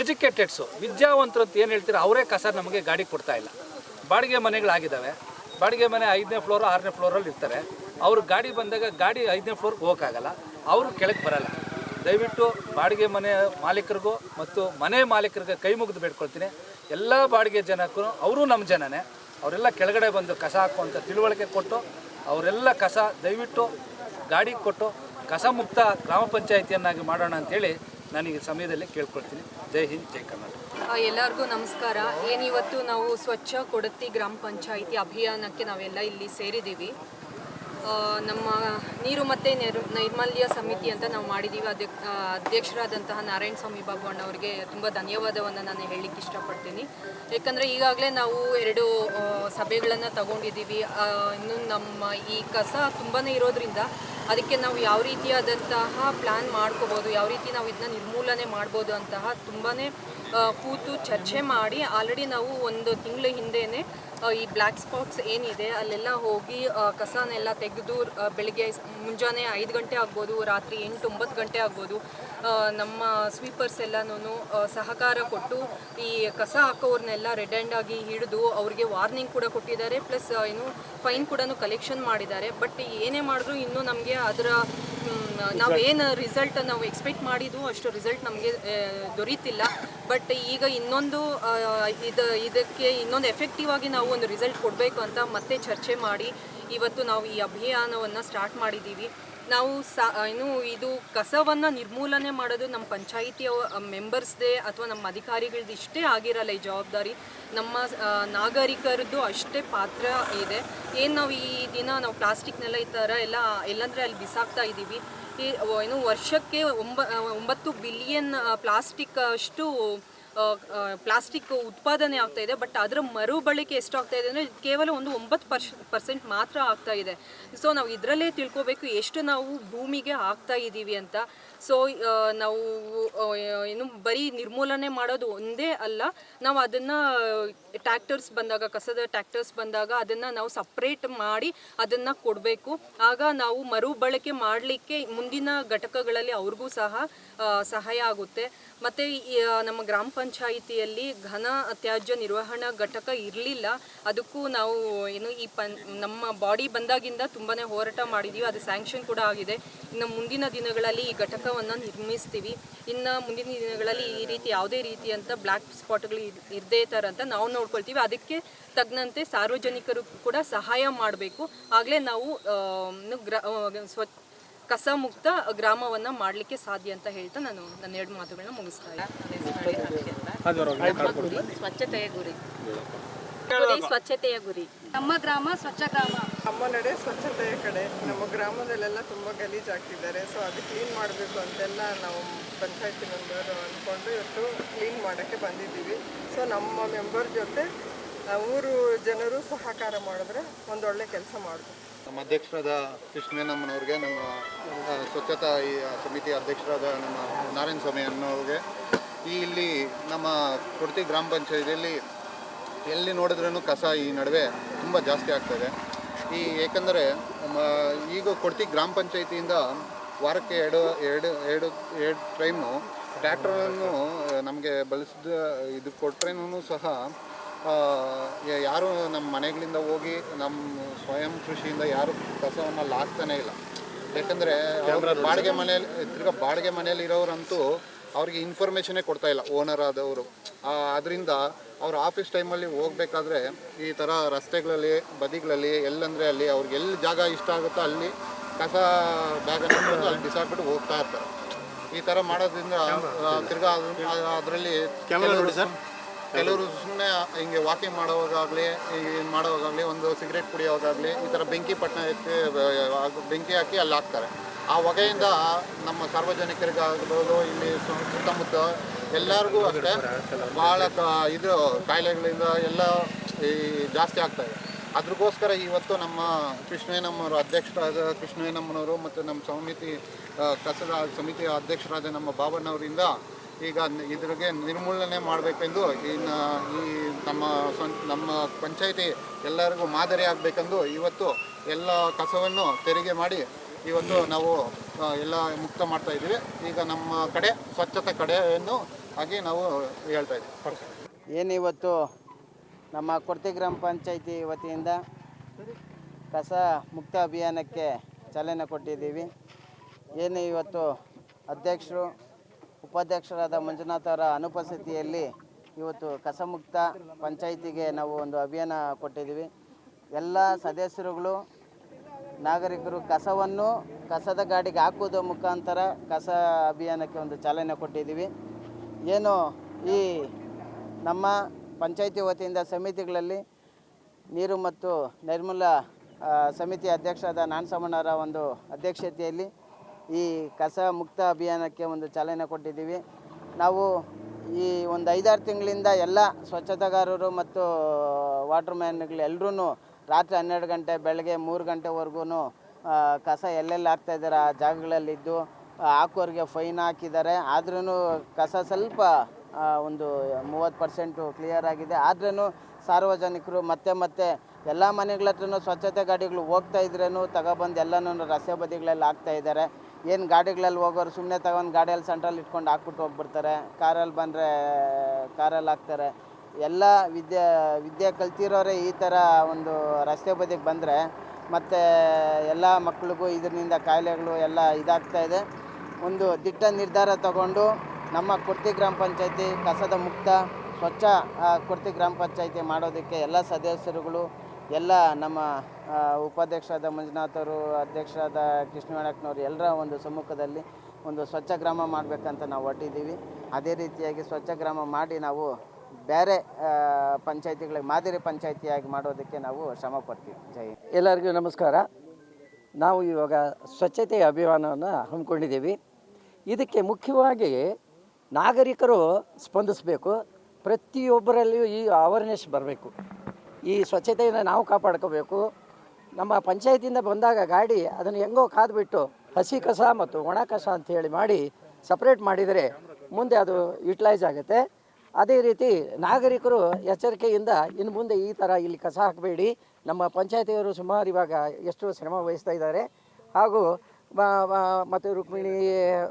ಎಜುಕೇಟೆಡ್ಸು ವಿದ್ಯಾವಂತರು ಅಂತ ಏನು ಹೇಳ್ತೀರ, ಅವರೇ ಕಸ ನಮಗೆ ಗಾಡಿ ಕೊಡ್ತಾ ಇಲ್ಲ. ಬಾಡಿಗೆ ಮನೆಗಳಾಗಿದ್ದಾವೆ, ಬಾಡಿಗೆ ಮನೆ ಐದನೇ ಫ್ಲೋರು ಆರನೇ ಫ್ಲೋರಲ್ಲಿ ಇರ್ತಾರೆ. ಅವ್ರ ಗಾಡಿ ಬಂದಾಗ ಗಾಡಿ ಐದನೇ ಫ್ಲೋರ್ಗೆ ಹೋಗೋಕ್ಕಾಗಲ್ಲ, ಅವರು ಕೆಳಗೆ ಬರಲ್ಲ. ದಯವಿಟ್ಟು ಬಾಡಿಗೆ ಮನೆ ಮಾಲೀಕರಿಗೂ ಮತ್ತು ಮನೆ ಮಾಲೀಕರಿಗೆ ಕೈ ಮುಗಿದು ಬೇಡ್ಕೊಳ್ತೀನಿ. ಎಲ್ಲ ಬಾಡಿಗೆ ಜನಕ್ಕೂ, ಅವರು ನಮ್ಮ ಜನನೇ, ಅವರೆಲ್ಲ ಕೆಳಗಡೆ ಬಂದು ಕಸ ಹಾಕುವಂಥ ತಿಳುವಳಿಕೆ ಕೊಟ್ಟು ಅವರೆಲ್ಲ ಕಸ ದಯವಿಟ್ಟು ಗಾಡಿ ಕೊಟ್ಟು ಕಸ ಮುಕ್ತ ಗ್ರಾಮ ಪಂಚಾಯಿತಿಯನ್ನಾಗಿ ಮಾಡೋಣ ಅಂತೇಳಿ ನಾನು ಈ ಸಮಯದಲ್ಲಿ ಕೇಳ್ಕೊಳ್ತೀನಿ. ಜೈ ಹಿಂದ್, ಜೈ ಕರ್ನಾಟಕ. ಎಲ್ಲರಿಗೂ ನಮಸ್ಕಾರ. ಏನಿವತ್ತು ನಾವು ಸ್ವಚ್ಛ ಕೊಡತಿ ಗ್ರಾಮ ಪಂಚಾಯಿತಿ ಅಭಿಯಾನಕ್ಕೆ ನಾವೆಲ್ಲ ಇಲ್ಲಿ ಸೇರಿದ್ದೀವಿ. ನಮ್ಮ ನೀರು ಮತ್ತು ನೆರ್- ನೈರ್ಮಲ್ಯ ಸಮಿತಿ ಅಂತ ನಾವು ಮಾಡಿದ್ದೀವಿ ಆ, ಅಧ್ಯಕ್ಷರಾದಂತಹ ನಾರಾಯಣ ಸ್ವಾಮಿ ಬಾಬು ಅವರಿಗೆ ತುಂಬ ಧನ್ಯವಾದವನ್ನು ನಾನು ಹೇಳಲಿಕ್ಕೆ ಇಷ್ಟಪಡ್ತೀನಿ. ಯಾಕಂದರೆ ಈಗಾಗಲೇ ನಾವು ಎರಡು ಸಭೆಗಳನ್ನು ತಗೊಂಡಿದ್ದೀವಿ. ಇನ್ನು ನಮ್ಮ ಈ ಕಸ ತುಂಬಾ ಇರೋದ್ರಿಂದ ಅದಕ್ಕೆ ನಾವು ಯಾವ ರೀತಿಯಾದಂತಹ ಪ್ಲ್ಯಾನ್ ಮಾಡ್ಕೋಬೋದು ಯಾವ ರೀತಿ ನಾವು ಇದನ್ನ ನಿರ್ಮೂಲನೆ ಮಾಡ್ಬೋದು ಅಂತಹ ತುಂಬಾ ಕೂತು ಚರ್ಚೆ ಮಾಡಿ ಆಲ್ರೆಡಿ ನಾವು ಒಂದು ತಿಂಗಳ ಹಿಂದೆಯೇ ಈ ಬ್ಲ್ಯಾಕ್ ಸ್ಪಾಟ್ಸ್ ಏನಿದೆ, ಅಲ್ಲೆಲ್ಲ ಹೋಗಿ ಕಸನೆಲ್ಲ ತೆಗೆದು ಬೆಳಗ್ಗೆ ಬೆಳಿಗ್ಗೆ ಮುಂಜಾನೆ ಐದು ಗಂಟೆ ಆಗ್ಬೋದು, ರಾತ್ರಿ ಎಂಟು ಒಂಬತ್ತು ಗಂಟೆ ಆಗ್ಬೋದು ನಮ್ಮ ಸ್ವೀಪರ್ಸ್ ಎಲ್ಲನೂ ಸಹಕಾರ ಕೊಟ್ಟು ಈ ಕಸ ಹಾಕೋರ್ನೆಲ್ಲ ರೆಡ್ ಆ್ಯಂಡ್ ಆಗಿ ಹಿಡಿದು ಅವ್ರಿಗೆ ವಾರ್ನಿಂಗ್ ಕೂಡ ಕೊಟ್ಟಿದ್ದಾರೆ, ಪ್ಲಸ್ ಏನು ಫೈನ್ ಕೂಡ ಕಲೆಕ್ಷನ್ ಮಾಡಿದ್ದಾರೆ. ಬಟ್ ಏನೇ ಮಾಡಿದ್ರು ಇನ್ನೂ ನಮಗೆ ಅದರ ನಾವೇನು ರಿಸಲ್ಟ್ ನಾವು ಎಕ್ಸ್ಪೆಕ್ಟ್ ಮಾಡಿದ್ವು ಅಷ್ಟು ರಿಸಲ್ಟ್ ನಮಗೆ ದೊರೀತಿಲ್ಲ. ಬಟ್ ಈಗ ಇನ್ನೊಂದು ಇದು ಇದಕ್ಕೆ ಇನ್ನೊಂದು ಎಫೆಕ್ಟಿವ್ ಆಗಿ ನಾವು ಒಂದು ರಿಸಲ್ಟ್ ಕೊಡಬೇಕು ಅಂತ ಮತ್ತೆ ಚರ್ಚೆ ಮಾಡಿ ಇವತ್ತು ನಾವು ಈ ಅಭಿಯಾನವನ್ನು ಸ್ಟಾರ್ಟ್ ಮಾಡಿದ್ದೀವಿ ನಾವು ಸಾ ಏನು ಇದು ಕಸವನ್ನು ನಿರ್ಮೂಲನೆ ಮಾಡೋದು ನಮ್ಮ ಪಂಚಾಯಿತಿಯ ಮೆಂಬರ್ಸ್ದೇ ಅಥವಾ ನಮ್ಮ ಅಧಿಕಾರಿಗಳದ್ದು ಇಷ್ಟೇ ಆಗಿರಲ್ಲ ಈ ಜವಾಬ್ದಾರಿ. ನಮ್ಮ ನಾಗರಿಕರದ್ದು ಅಷ್ಟೇ ಪಾತ್ರ ಇದೆ. ಏನು ನಾವು ಈ ದಿನ ನಾವು ಪ್ಲಾಸ್ಟಿಕ್ನೆಲ್ಲ ಈ ಥರ ಎಲ್ಲ ಎಲ್ಲಂದ್ರೆ ಅಲ್ಲಿ ಬಿಸಾಕ್ತಾ ಇದ್ದೀವಿ ಏನು ವರ್ಷಕ್ಕೆ ಒಂಬ ಒಂಬತ್ತು ಬಿಲಿಯನ್ ಪ್ಲಾಸ್ಟಿಕ್ ಅಷ್ಟು ಪ್ಲಾಸ್ಟಿಕ್ ಉತ್ಪಾದನೆ ಆಗ್ತಾ ಇದೆ, ಬಟ್ ಅದರ ಮರುಬಳಕೆ ಎಷ್ಟು ಆಗ್ತಾ ಇದೆ ಅಂದರೆ ಕೇವಲ ಒಂದು ಒಂಬತ್ತು ಪರ್ಸ್ ಪರ್ಸೆಂಟ್ ಮಾತ್ರ ಆಗ್ತಾ ಇದೆ. ಸೊ ನಾವು ಇದರಲ್ಲೇ ತಿಳ್ಕೊಬೇಕು ಎಷ್ಟು ನಾವು ಭೂಮಿಗೆ ಆಗ್ತಾ ಇದ್ದೀವಿ ಅಂತ. ಸೊ ನಾವು ಏನು ಬರೀ ನಿರ್ಮೂಲನೆ ಮಾಡೋದು ಒಂದೇ ಅಲ್ಲ, ನಾವು ಅದನ್ನು ಟ್ಯಾಕ್ಟರ್ಸ್ ಬಂದಾಗ, ಕಸದ ಟ್ಯಾಕ್ಟರ್ಸ್ ಬಂದಾಗ ಅದನ್ನು ನಾವು ಸಪ್ರೇಟ್ ಮಾಡಿ ಅದನ್ನು ಕೊಡಬೇಕು. ಆಗ ನಾವು ಮರುಬಳಕೆ ಮಾಡಲಿಕ್ಕೆ ಮುಂದಿನ ಘಟಕಗಳಲ್ಲಿ ಅವ್ರಿಗೂ ಸಹ ಸಹಾಯ ಆಗುತ್ತೆ. ಮತ್ತು ನಮ್ಮ ಗ್ರಾಮ ಪಂಚಾಯಿತಿಯಲ್ಲಿ ಘನ ತ್ಯಾಜ್ಯ ನಿರ್ವಹಣಾ ಘಟಕ ಇರಲಿಲ್ಲ. ಅದಕ್ಕೂ ನಾವು ಏನು ಈ ಪನ್, ನಮ್ಮ ಬಾಡಿ ಬಂದಾಗಿಂದ ತುಂಬಾ ಹೋರಾಟ ಮಾಡಿದ್ದೀವಿ ಅದು ಸ್ಯಾಂಕ್ಷನ್ ಕೂಡ ಆಗಿದೆ. ಇನ್ನು ಮುಂದಿನ ದಿನಗಳಲ್ಲಿ ಈ ಘಟಕವನ್ನು ನಿರ್ಮಿಸ್ತೀವಿ. ಇನ್ನು ಮುಂದಿನ ದಿನಗಳಲ್ಲಿ ಈ ರೀತಿ ಯಾವುದೇ ರೀತಿಯಂಥ ಬ್ಲ್ಯಾಕ್ ಸ್ಪಾಟ್ಗಳು ಇರದೇ ಥರ ಅಂತ ನಾವು ನೋಡ್ಕೊಳ್ತೀವಿ. ಅದಕ್ಕೆ ತಗ್ನಂತೆ ಸಾರ್ವಜನಿಕರು ಕೂಡ ಸಹಾಯ ಮಾಡಬೇಕು. ಆಗಲೇ ನಾವು ಗ್ರ ಸ್ವ ಕಸ ಮುಕ್ತ ಗ್ರಾಮವನ್ನ ಮಾಡ್ಲಿಕ್ಕೆ ಸಾಧ್ಯ ಅಂತ ಹೇಳ್ತಾ ನಾನು ನನ್ನ ಎರಡು ಮಾತುಗಳನ್ನ ಮುಗಿಸ್ತಾ ಇದ್ದೀನಿ. ಗುರಿ ಸ್ವಚ್ಛತೆಯ ಗುರಿ. ಸ್ವಚ್ಛತೆಯ ಗುರಿ. ನಮ್ಮ ಗ್ರಾಮ ಸ್ವಚ್ಛ ಗ್ರಾಮ. ನಮ್ಮ ನಡೆ ಸ್ವಚ್ಛತೆಯ ಕಡೆ. ನಮ್ಮ ಗ್ರಾಮದಲ್ಲೆಲ್ಲ ತುಂಬ ಗಲೀಜಾಗ್ತಿದ್ದಾರೆ ಸೊ ಅದು ಕ್ಲೀನ್ ಮಾಡಬೇಕು ಅಂತೆಲ್ಲ ನಾವು ಪಂಚಾಯತಿ ಮೆಂಬರ್ ಅಂದ್ಕೊಂಡು ಇವತ್ತು ಕ್ಲೀನ್ ಮಾಡೋಕ್ಕೆ ಬಂದಿದ್ದೀವಿ. ಸೊ ನಮ್ಮ ಮೆಂಬರ್ ಜೊತೆ ಊರು ಜನರು ಸಹಕಾರ ಮಾಡಿದ್ರೆ ಒಂದೊಳ್ಳೆ ಕೆಲಸ ಮಾಡ್ಬೋದು. ನಮ್ಮ ಅಧ್ಯಕ್ಷರಾದ ಕೃಷ್ಣವೇನಮ್ಮನವ್ರಿಗೆ ನಮ್ಮ ಸ್ವಚ್ಛತಾ ಈ ಸಮಿತಿ ಅಧ್ಯಕ್ಷರಾದ ನಮ್ಮ ನಾರಾಯಣ ಸ್ವಾಮಿ ಅನ್ನೋರಿಗೆ ಈ ಇಲ್ಲಿ ನಮ್ಮ ಕೊಡ್ತಿ ಗ್ರಾಮ ಪಂಚಾಯತಿಯಲ್ಲಿ ಎಲ್ಲಿ ನೋಡಿದ್ರೂ ಕಸ ಈ ನಡುವೆ ತುಂಬ ಜಾಸ್ತಿ ಆಗ್ತದೆ ಈ, ಏಕೆಂದರೆ ಈಗ ಕೊಡ್ತಿ ಗ್ರಾಮ ಪಂಚಾಯತಿಯಿಂದ ವಾರಕ್ಕೆ ಎರಡು ಎರಡು ಎರಡು ಎರಡು ಟೈಮು ಟ್ರ್ಯಾಕ್ಟರನ್ನು ನಮಗೆ ಬಳಸಿದ, ಇದು ಕೊಟ್ರೇನೂ ಸಹ ಯಾರು ನಮ್ಮ ಮನೆಗಳಿಂದ ಹೋಗಿ ನಮ್ಮ ಸ್ವಯಂ ಕೃಷಿಯಿಂದ ಯಾರು ಕಸವನ್ನು ಅಲ್ಲಿ ಹಾಕ್ತಾನೆ ಇಲ್ಲ. ಯಾಕಂದರೆ ಬಾಡಿಗೆ ಮನೆಯಲ್ಲಿ ತಿರ್ಗಾ ಬಾಡಿಗೆ ಮನೆಯಲ್ಲಿ ಇರೋರಂತೂ ಅವ್ರಿಗೆ ಇನ್ಫಾರ್ಮೇಷನೇ ಕೊಡ್ತಾ ಇಲ್ಲ ಓನರ್ ಆದವರು. ಅದರಿಂದ ಅವ್ರು ಆಫೀಸ್ ಟೈಮಲ್ಲಿ ಹೋಗ್ಬೇಕಾದ್ರೆ ಈ ಥರ ರಸ್ತೆಗಳಲ್ಲಿ ಬದಿಗಳಲ್ಲಿ ಎಲ್ಲಂದರೆ ಅಲ್ಲಿ ಅವ್ರಿಗೆ ಎಲ್ಲಿ ಜಾಗ ಇಷ್ಟ ಆಗುತ್ತೋ ಅಲ್ಲಿ ಕಸ ಬ್ಯಾಗನ್ನು ತಂದು ಅಲ್ಲಿ ಬಿಸಾಕ್ಬಿಟ್ಟು ಹೋಗ್ತಾ ಇರ್ತಾರೆ. ಈ ಥರ ಮಾಡೋದ್ರಿಂದ ತಿರ್ಗಾ ಅದರಲ್ಲಿ ಕೆಲವರು ಸುಮ್ಮನೆ ಹಿಂಗೆ ವಾಕಿಂಗ್ ಮಾಡೋವಾಗಲಿ ಮಾಡೋವಾಗಲಿ ಒಂದು ಸಿಗರೇಟ್ ಕುಡಿಯೋವಾಗಲಿ ಈ ಥರ ಬೆಂಕಿ ಪಟ್ಟಣಕ್ಕೆ ಬೆಂಕಿ ಹಾಕಿ ಅಲ್ಲಿ ಹಾಕ್ತಾರೆ. ಆ ಹೊಗೆಯಿಂದ ನಮ್ಮ ಸಾರ್ವಜನಿಕರಿಗಾಗ್ಬೋದು, ಇಲ್ಲಿ ಸುತ್ತಮುತ್ತ ಎಲ್ಲರಿಗೂ ಅಷ್ಟೇ ಭಾಳ ಕ, ಇದು ಕಾಯಿಲೆಗಳಿಂದ ಎಲ್ಲ ಈ ಜಾಸ್ತಿ ಆಗ್ತಾ ಇದೆ. ಅದ್ರಗೋಸ್ಕರ ಇವತ್ತು ನಮ್ಮ ಕೃಷ್ಣಯ್ಯನಮ್ಮನವರು ಅಧ್ಯಕ್ಷರಾದ ಕೃಷ್ಣಯ್ಯನಮ್ಮನವರು ಮತ್ತು ನಮ್ಮ ಸಮಿತಿ ಕಸದ ಸಮಿತಿಯ ಅಧ್ಯಕ್ಷರಾದ ನಮ್ಮ ಬಾಬಣ್ಣವರಿಂದ ಈಗ ಇದ್ರಿಗೆ ನಿರ್ಮೂಲನೆ ಮಾಡಬೇಕೆಂದು ಇನ್ನು ಈ ನಮ್ಮ ನಮ್ಮ ಪಂಚಾಯಿತಿ ಎಲ್ಲರಿಗೂ ಮಾದರಿ ಆಗಬೇಕೆಂದು ಇವತ್ತು ಎಲ್ಲ ಕಸವನ್ನು ತೆರಿಗೆ ಮಾಡಿ ಇವತ್ತು ನಾವು ಎಲ್ಲ ಮುಕ್ತ ಮಾಡ್ತಾ ಇದ್ದೀವಿ. ಈಗ ನಮ್ಮ ಕಡೆ ಸ್ವಚ್ಛತೆ ಕಡೆಯನ್ನು ಆಗಿ ನಾವು ಹೇಳ್ತಾ ಇದ್ದೀವಿ. ಇವತ್ತು ನಮ್ಮ ಕೊರ್ತಿ ಗ್ರಾಮ ಪಂಚಾಯಿತಿ ವತಿಯಿಂದ ಕಸ ಮುಕ್ತ ಅಭಿಯಾನಕ್ಕೆ ಚಾಲನೆ ಕೊಟ್ಟಿದ್ದೀವಿ. ಏನು ಇವತ್ತು ಅಧ್ಯಕ್ಷರು ಉಪಾಧ್ಯಕ್ಷರಾದ ಮಂಜುನಾಥ್ ಅವರ ಅನುಪಸ್ಥಿತಿಯಲ್ಲಿ ಇವತ್ತು ಕಸಮುಕ್ತ ಪಂಚಾಯಿತಿಗೆ ನಾವು ಒಂದು ಅಭಿಯಾನ ಕೊಟ್ಟಿದ್ದೀವಿ. ಎಲ್ಲ ಸದಸ್ಯರುಗಳು, ನಾಗರಿಕರು ಕಸವನ್ನು ಕಸದ ಗಾಡಿಗೆ ಹಾಕುವುದರ ಮುಖಾಂತರ ಕಸ ಅಭಿಯಾನಕ್ಕೆ ಒಂದು ಚಾಲನೆ ಕೊಟ್ಟಿದ್ದೀವಿ. ಏನು ಈ ನಮ್ಮ ಪಂಚಾಯಿತಿ ವತಿಯಿಂದ ಸಮಿತಿಗಳಲ್ಲಿ ನೀರು ಮತ್ತು ನೈರ್ಮಲ್ಯ ಸಮಿತಿ ಅಧ್ಯಕ್ಷರಾದ ನಾನ್ಸಮ್ಮಣ್ಣರ ಒಂದು ಅಧ್ಯಕ್ಷತೆಯಲ್ಲಿ ಈ ಕಸ ಮುಕ್ತ ಅಭಿಯಾನಕ್ಕೆ ಒಂದು ಚಾಲನೆ ಕೊಟ್ಟಿದ್ದೀವಿ. ನಾವು ಈ ಒಂದು ಐದಾರು ತಿಂಗಳಿಂದ ಎಲ್ಲ ಸ್ವಚ್ಛತಾಗಾರರು ಮತ್ತು ವಾಟರ್ ಮ್ಯಾನ್ಗಳು ಎಲ್ಲರೂ ರಾತ್ರಿ ಹನ್ನೆರಡು ಗಂಟೆ, ಬೆಳಗ್ಗೆ ಮೂರು ಗಂಟೆವರೆಗೂ ಕಸ ಎಲ್ಲೆಲ್ಲಿ ಹಾಕ್ತಾ ಇದ್ದಾರೆ ಆ ಜಾಗಗಳಲ್ಲಿದ್ದು ಹಾಕೋರಿಗೆ ಫೈನ್ ಹಾಕಿದ್ದಾರೆ. ಆದ್ರೂ ಕಸ ಸ್ವಲ್ಪ ಒಂದು ಮೂವತ್ತು ಪರ್ಸೆಂಟು ಕ್ಲಿಯರ್ ಆಗಿದೆ. ಆದ್ರೂ ಸಾರ್ವಜನಿಕರು ಮತ್ತೆ ಮತ್ತೆ ಎಲ್ಲ ಮನೆಗಳ ಹತ್ರನೂ ಸ್ವಚ್ಛತೆ ಗಾಡಿಗಳು ಹೋಗ್ತಾ ಇದ್ರೂ ತಗೊಬಂದು ಎಲ್ಲನೂ ರಸ್ತೆ ಬದಿಗಳಲ್ಲಿ ಹಾಕ್ತಾ ಇದ್ದಾರೆ. ಏನು ಗಾಡಿಗಳಲ್ಲಿ ಹೋಗೋರು ಸುಮ್ಮನೆ ತಗೊಂಡು ಗಾಡಿಯಲ್ಲಿ ಸೆಂಟ್ರಲ್ಲಿ ಇಟ್ಕೊಂಡು ಹಾಕ್ಬಿಟ್ಟು ಹೋಗ್ಬಿಡ್ತಾರೆ. ಕಾರಲ್ಲಿ ಬಂದರೆ, ಕಾರಲ್ಲಿ ಹಾಕ್ತಾರೆ. ಎಲ್ಲ ವಿದ್ಯೆ ವಿದ್ಯೆ ಕಲ್ತಿರೋರೇ ಈ ಥರ ಒಂದು ರಸ್ತೆ ಬದಿಗೆ ಬಂದರೆ, ಮತ್ತು ಎಲ್ಲ ಮಕ್ಕಳಿಗೂ ಇದರಿಂದ ಕಾಯಿಲೆಗಳು ಎಲ್ಲ ಇದಾಗ್ತಾ ಇದೆ. ಒಂದು ದಿಟ್ಟ ನಿರ್ಧಾರ ತಗೊಂಡು ನಮ್ಮ ಕುರ್ತಿ ಗ್ರಾಮ ಪಂಚಾಯತಿ ಕಸದ ಮುಕ್ತ, ಸ್ವಚ್ಛ ಕುರ್ತಿ ಗ್ರಾಮ ಪಂಚಾಯತಿ ಮಾಡೋದಕ್ಕೆ ಎಲ್ಲ ಸದಸ್ಯರುಗಳು ಎಲ್ಲ ನಮ್ಮ ಉಪಾಧ್ಯಕ್ಷರಾದ ಮಂಜುನಾಥವರು ಅಧ್ಯಕ್ಷರಾದ ಕೃಷ್ಣವೇಣಕ್ಕನವರು ಎಲ್ಲರ ಒಂದು ಸಮ್ಮುಖದಲ್ಲಿ ಒಂದು ಸ್ವಚ್ಛ ಗ್ರಾಮ ಮಾಡಬೇಕಂತ ನಾವು ಹೊಟ್ಟಿದ್ದೀವಿ ಅದೇ ರೀತಿಯಾಗಿ ಸ್ವಚ್ಛ ಗ್ರಾಮ ಮಾಡಿ ನಾವು ಬೇರೆ ಪಂಚಾಯತಿಗಳಿಗೆ, ಮಾದರಿ ಪಂಚಾಯಿತಿಯಾಗಿ ಮಾಡೋದಕ್ಕೆ ನಾವು ಶ್ರಮ ಪಡ್ತೀವಿ. ಜೈ ಎಲ್ಲರಿಗೂ ನಮಸ್ಕಾರ. ನಾವು ಇವಾಗ ಸ್ವಚ್ಛತೆ ಅಭಿಯಾನವನ್ನು ಹಮ್ಮಿಕೊಂಡಿದ್ದೀವಿ. ಇದಕ್ಕೆ ಮುಖ್ಯವಾಗಿ ನಾಗರಿಕರು ಸ್ಪಂದಿಸಬೇಕು. ಪ್ರತಿಯೊಬ್ಬರಲ್ಲಿಯೂ ಈ ಅವೇರ್ನೆಸ್ ಬರಬೇಕು. ಈ ಸ್ವಚ್ಛತೆಯನ್ನು ನಾವು ಕಾಪಾಡ್ಕೋಬೇಕು. ನಮ್ಮ ಪಂಚಾಯತಿಯಿಂದ ಬಂದಾಗ ಗಾಡಿ ಅದನ್ನು ಹೆಂಗೋ ಕಾದ್ಬಿಟ್ಟು ಹಸಿ ಕಸ ಮತ್ತು ಒಣ ಕಸ ಅಂಥೇಳಿ ಮಾಡಿ ಸಪ್ರೇಟ್ ಮಾಡಿದರೆ ಮುಂದೆ ಅದು ಯುಟಿಲೈಸ್ ಆಗುತ್ತೆ. ಅದೇ ರೀತಿ ನಾಗರಿಕರು ಎಚ್ಚರಿಕೆಯಿಂದ ಇನ್ನು ಮುಂದೆ ಈ ಥರ ಇಲ್ಲಿ ಕಸ ಹಾಕಬೇಡಿ. ನಮ್ಮ ಪಂಚಾಯತಿಯವರು ಸುಮಾರು ಇವಾಗ ಎಷ್ಟು ಶ್ರಮ ವಹಿಸ್ತಾ ಇದ್ದಾರೆ. ಹಾಗೂ ಮತ್ತು ರುಕ್ಮಿಣಿ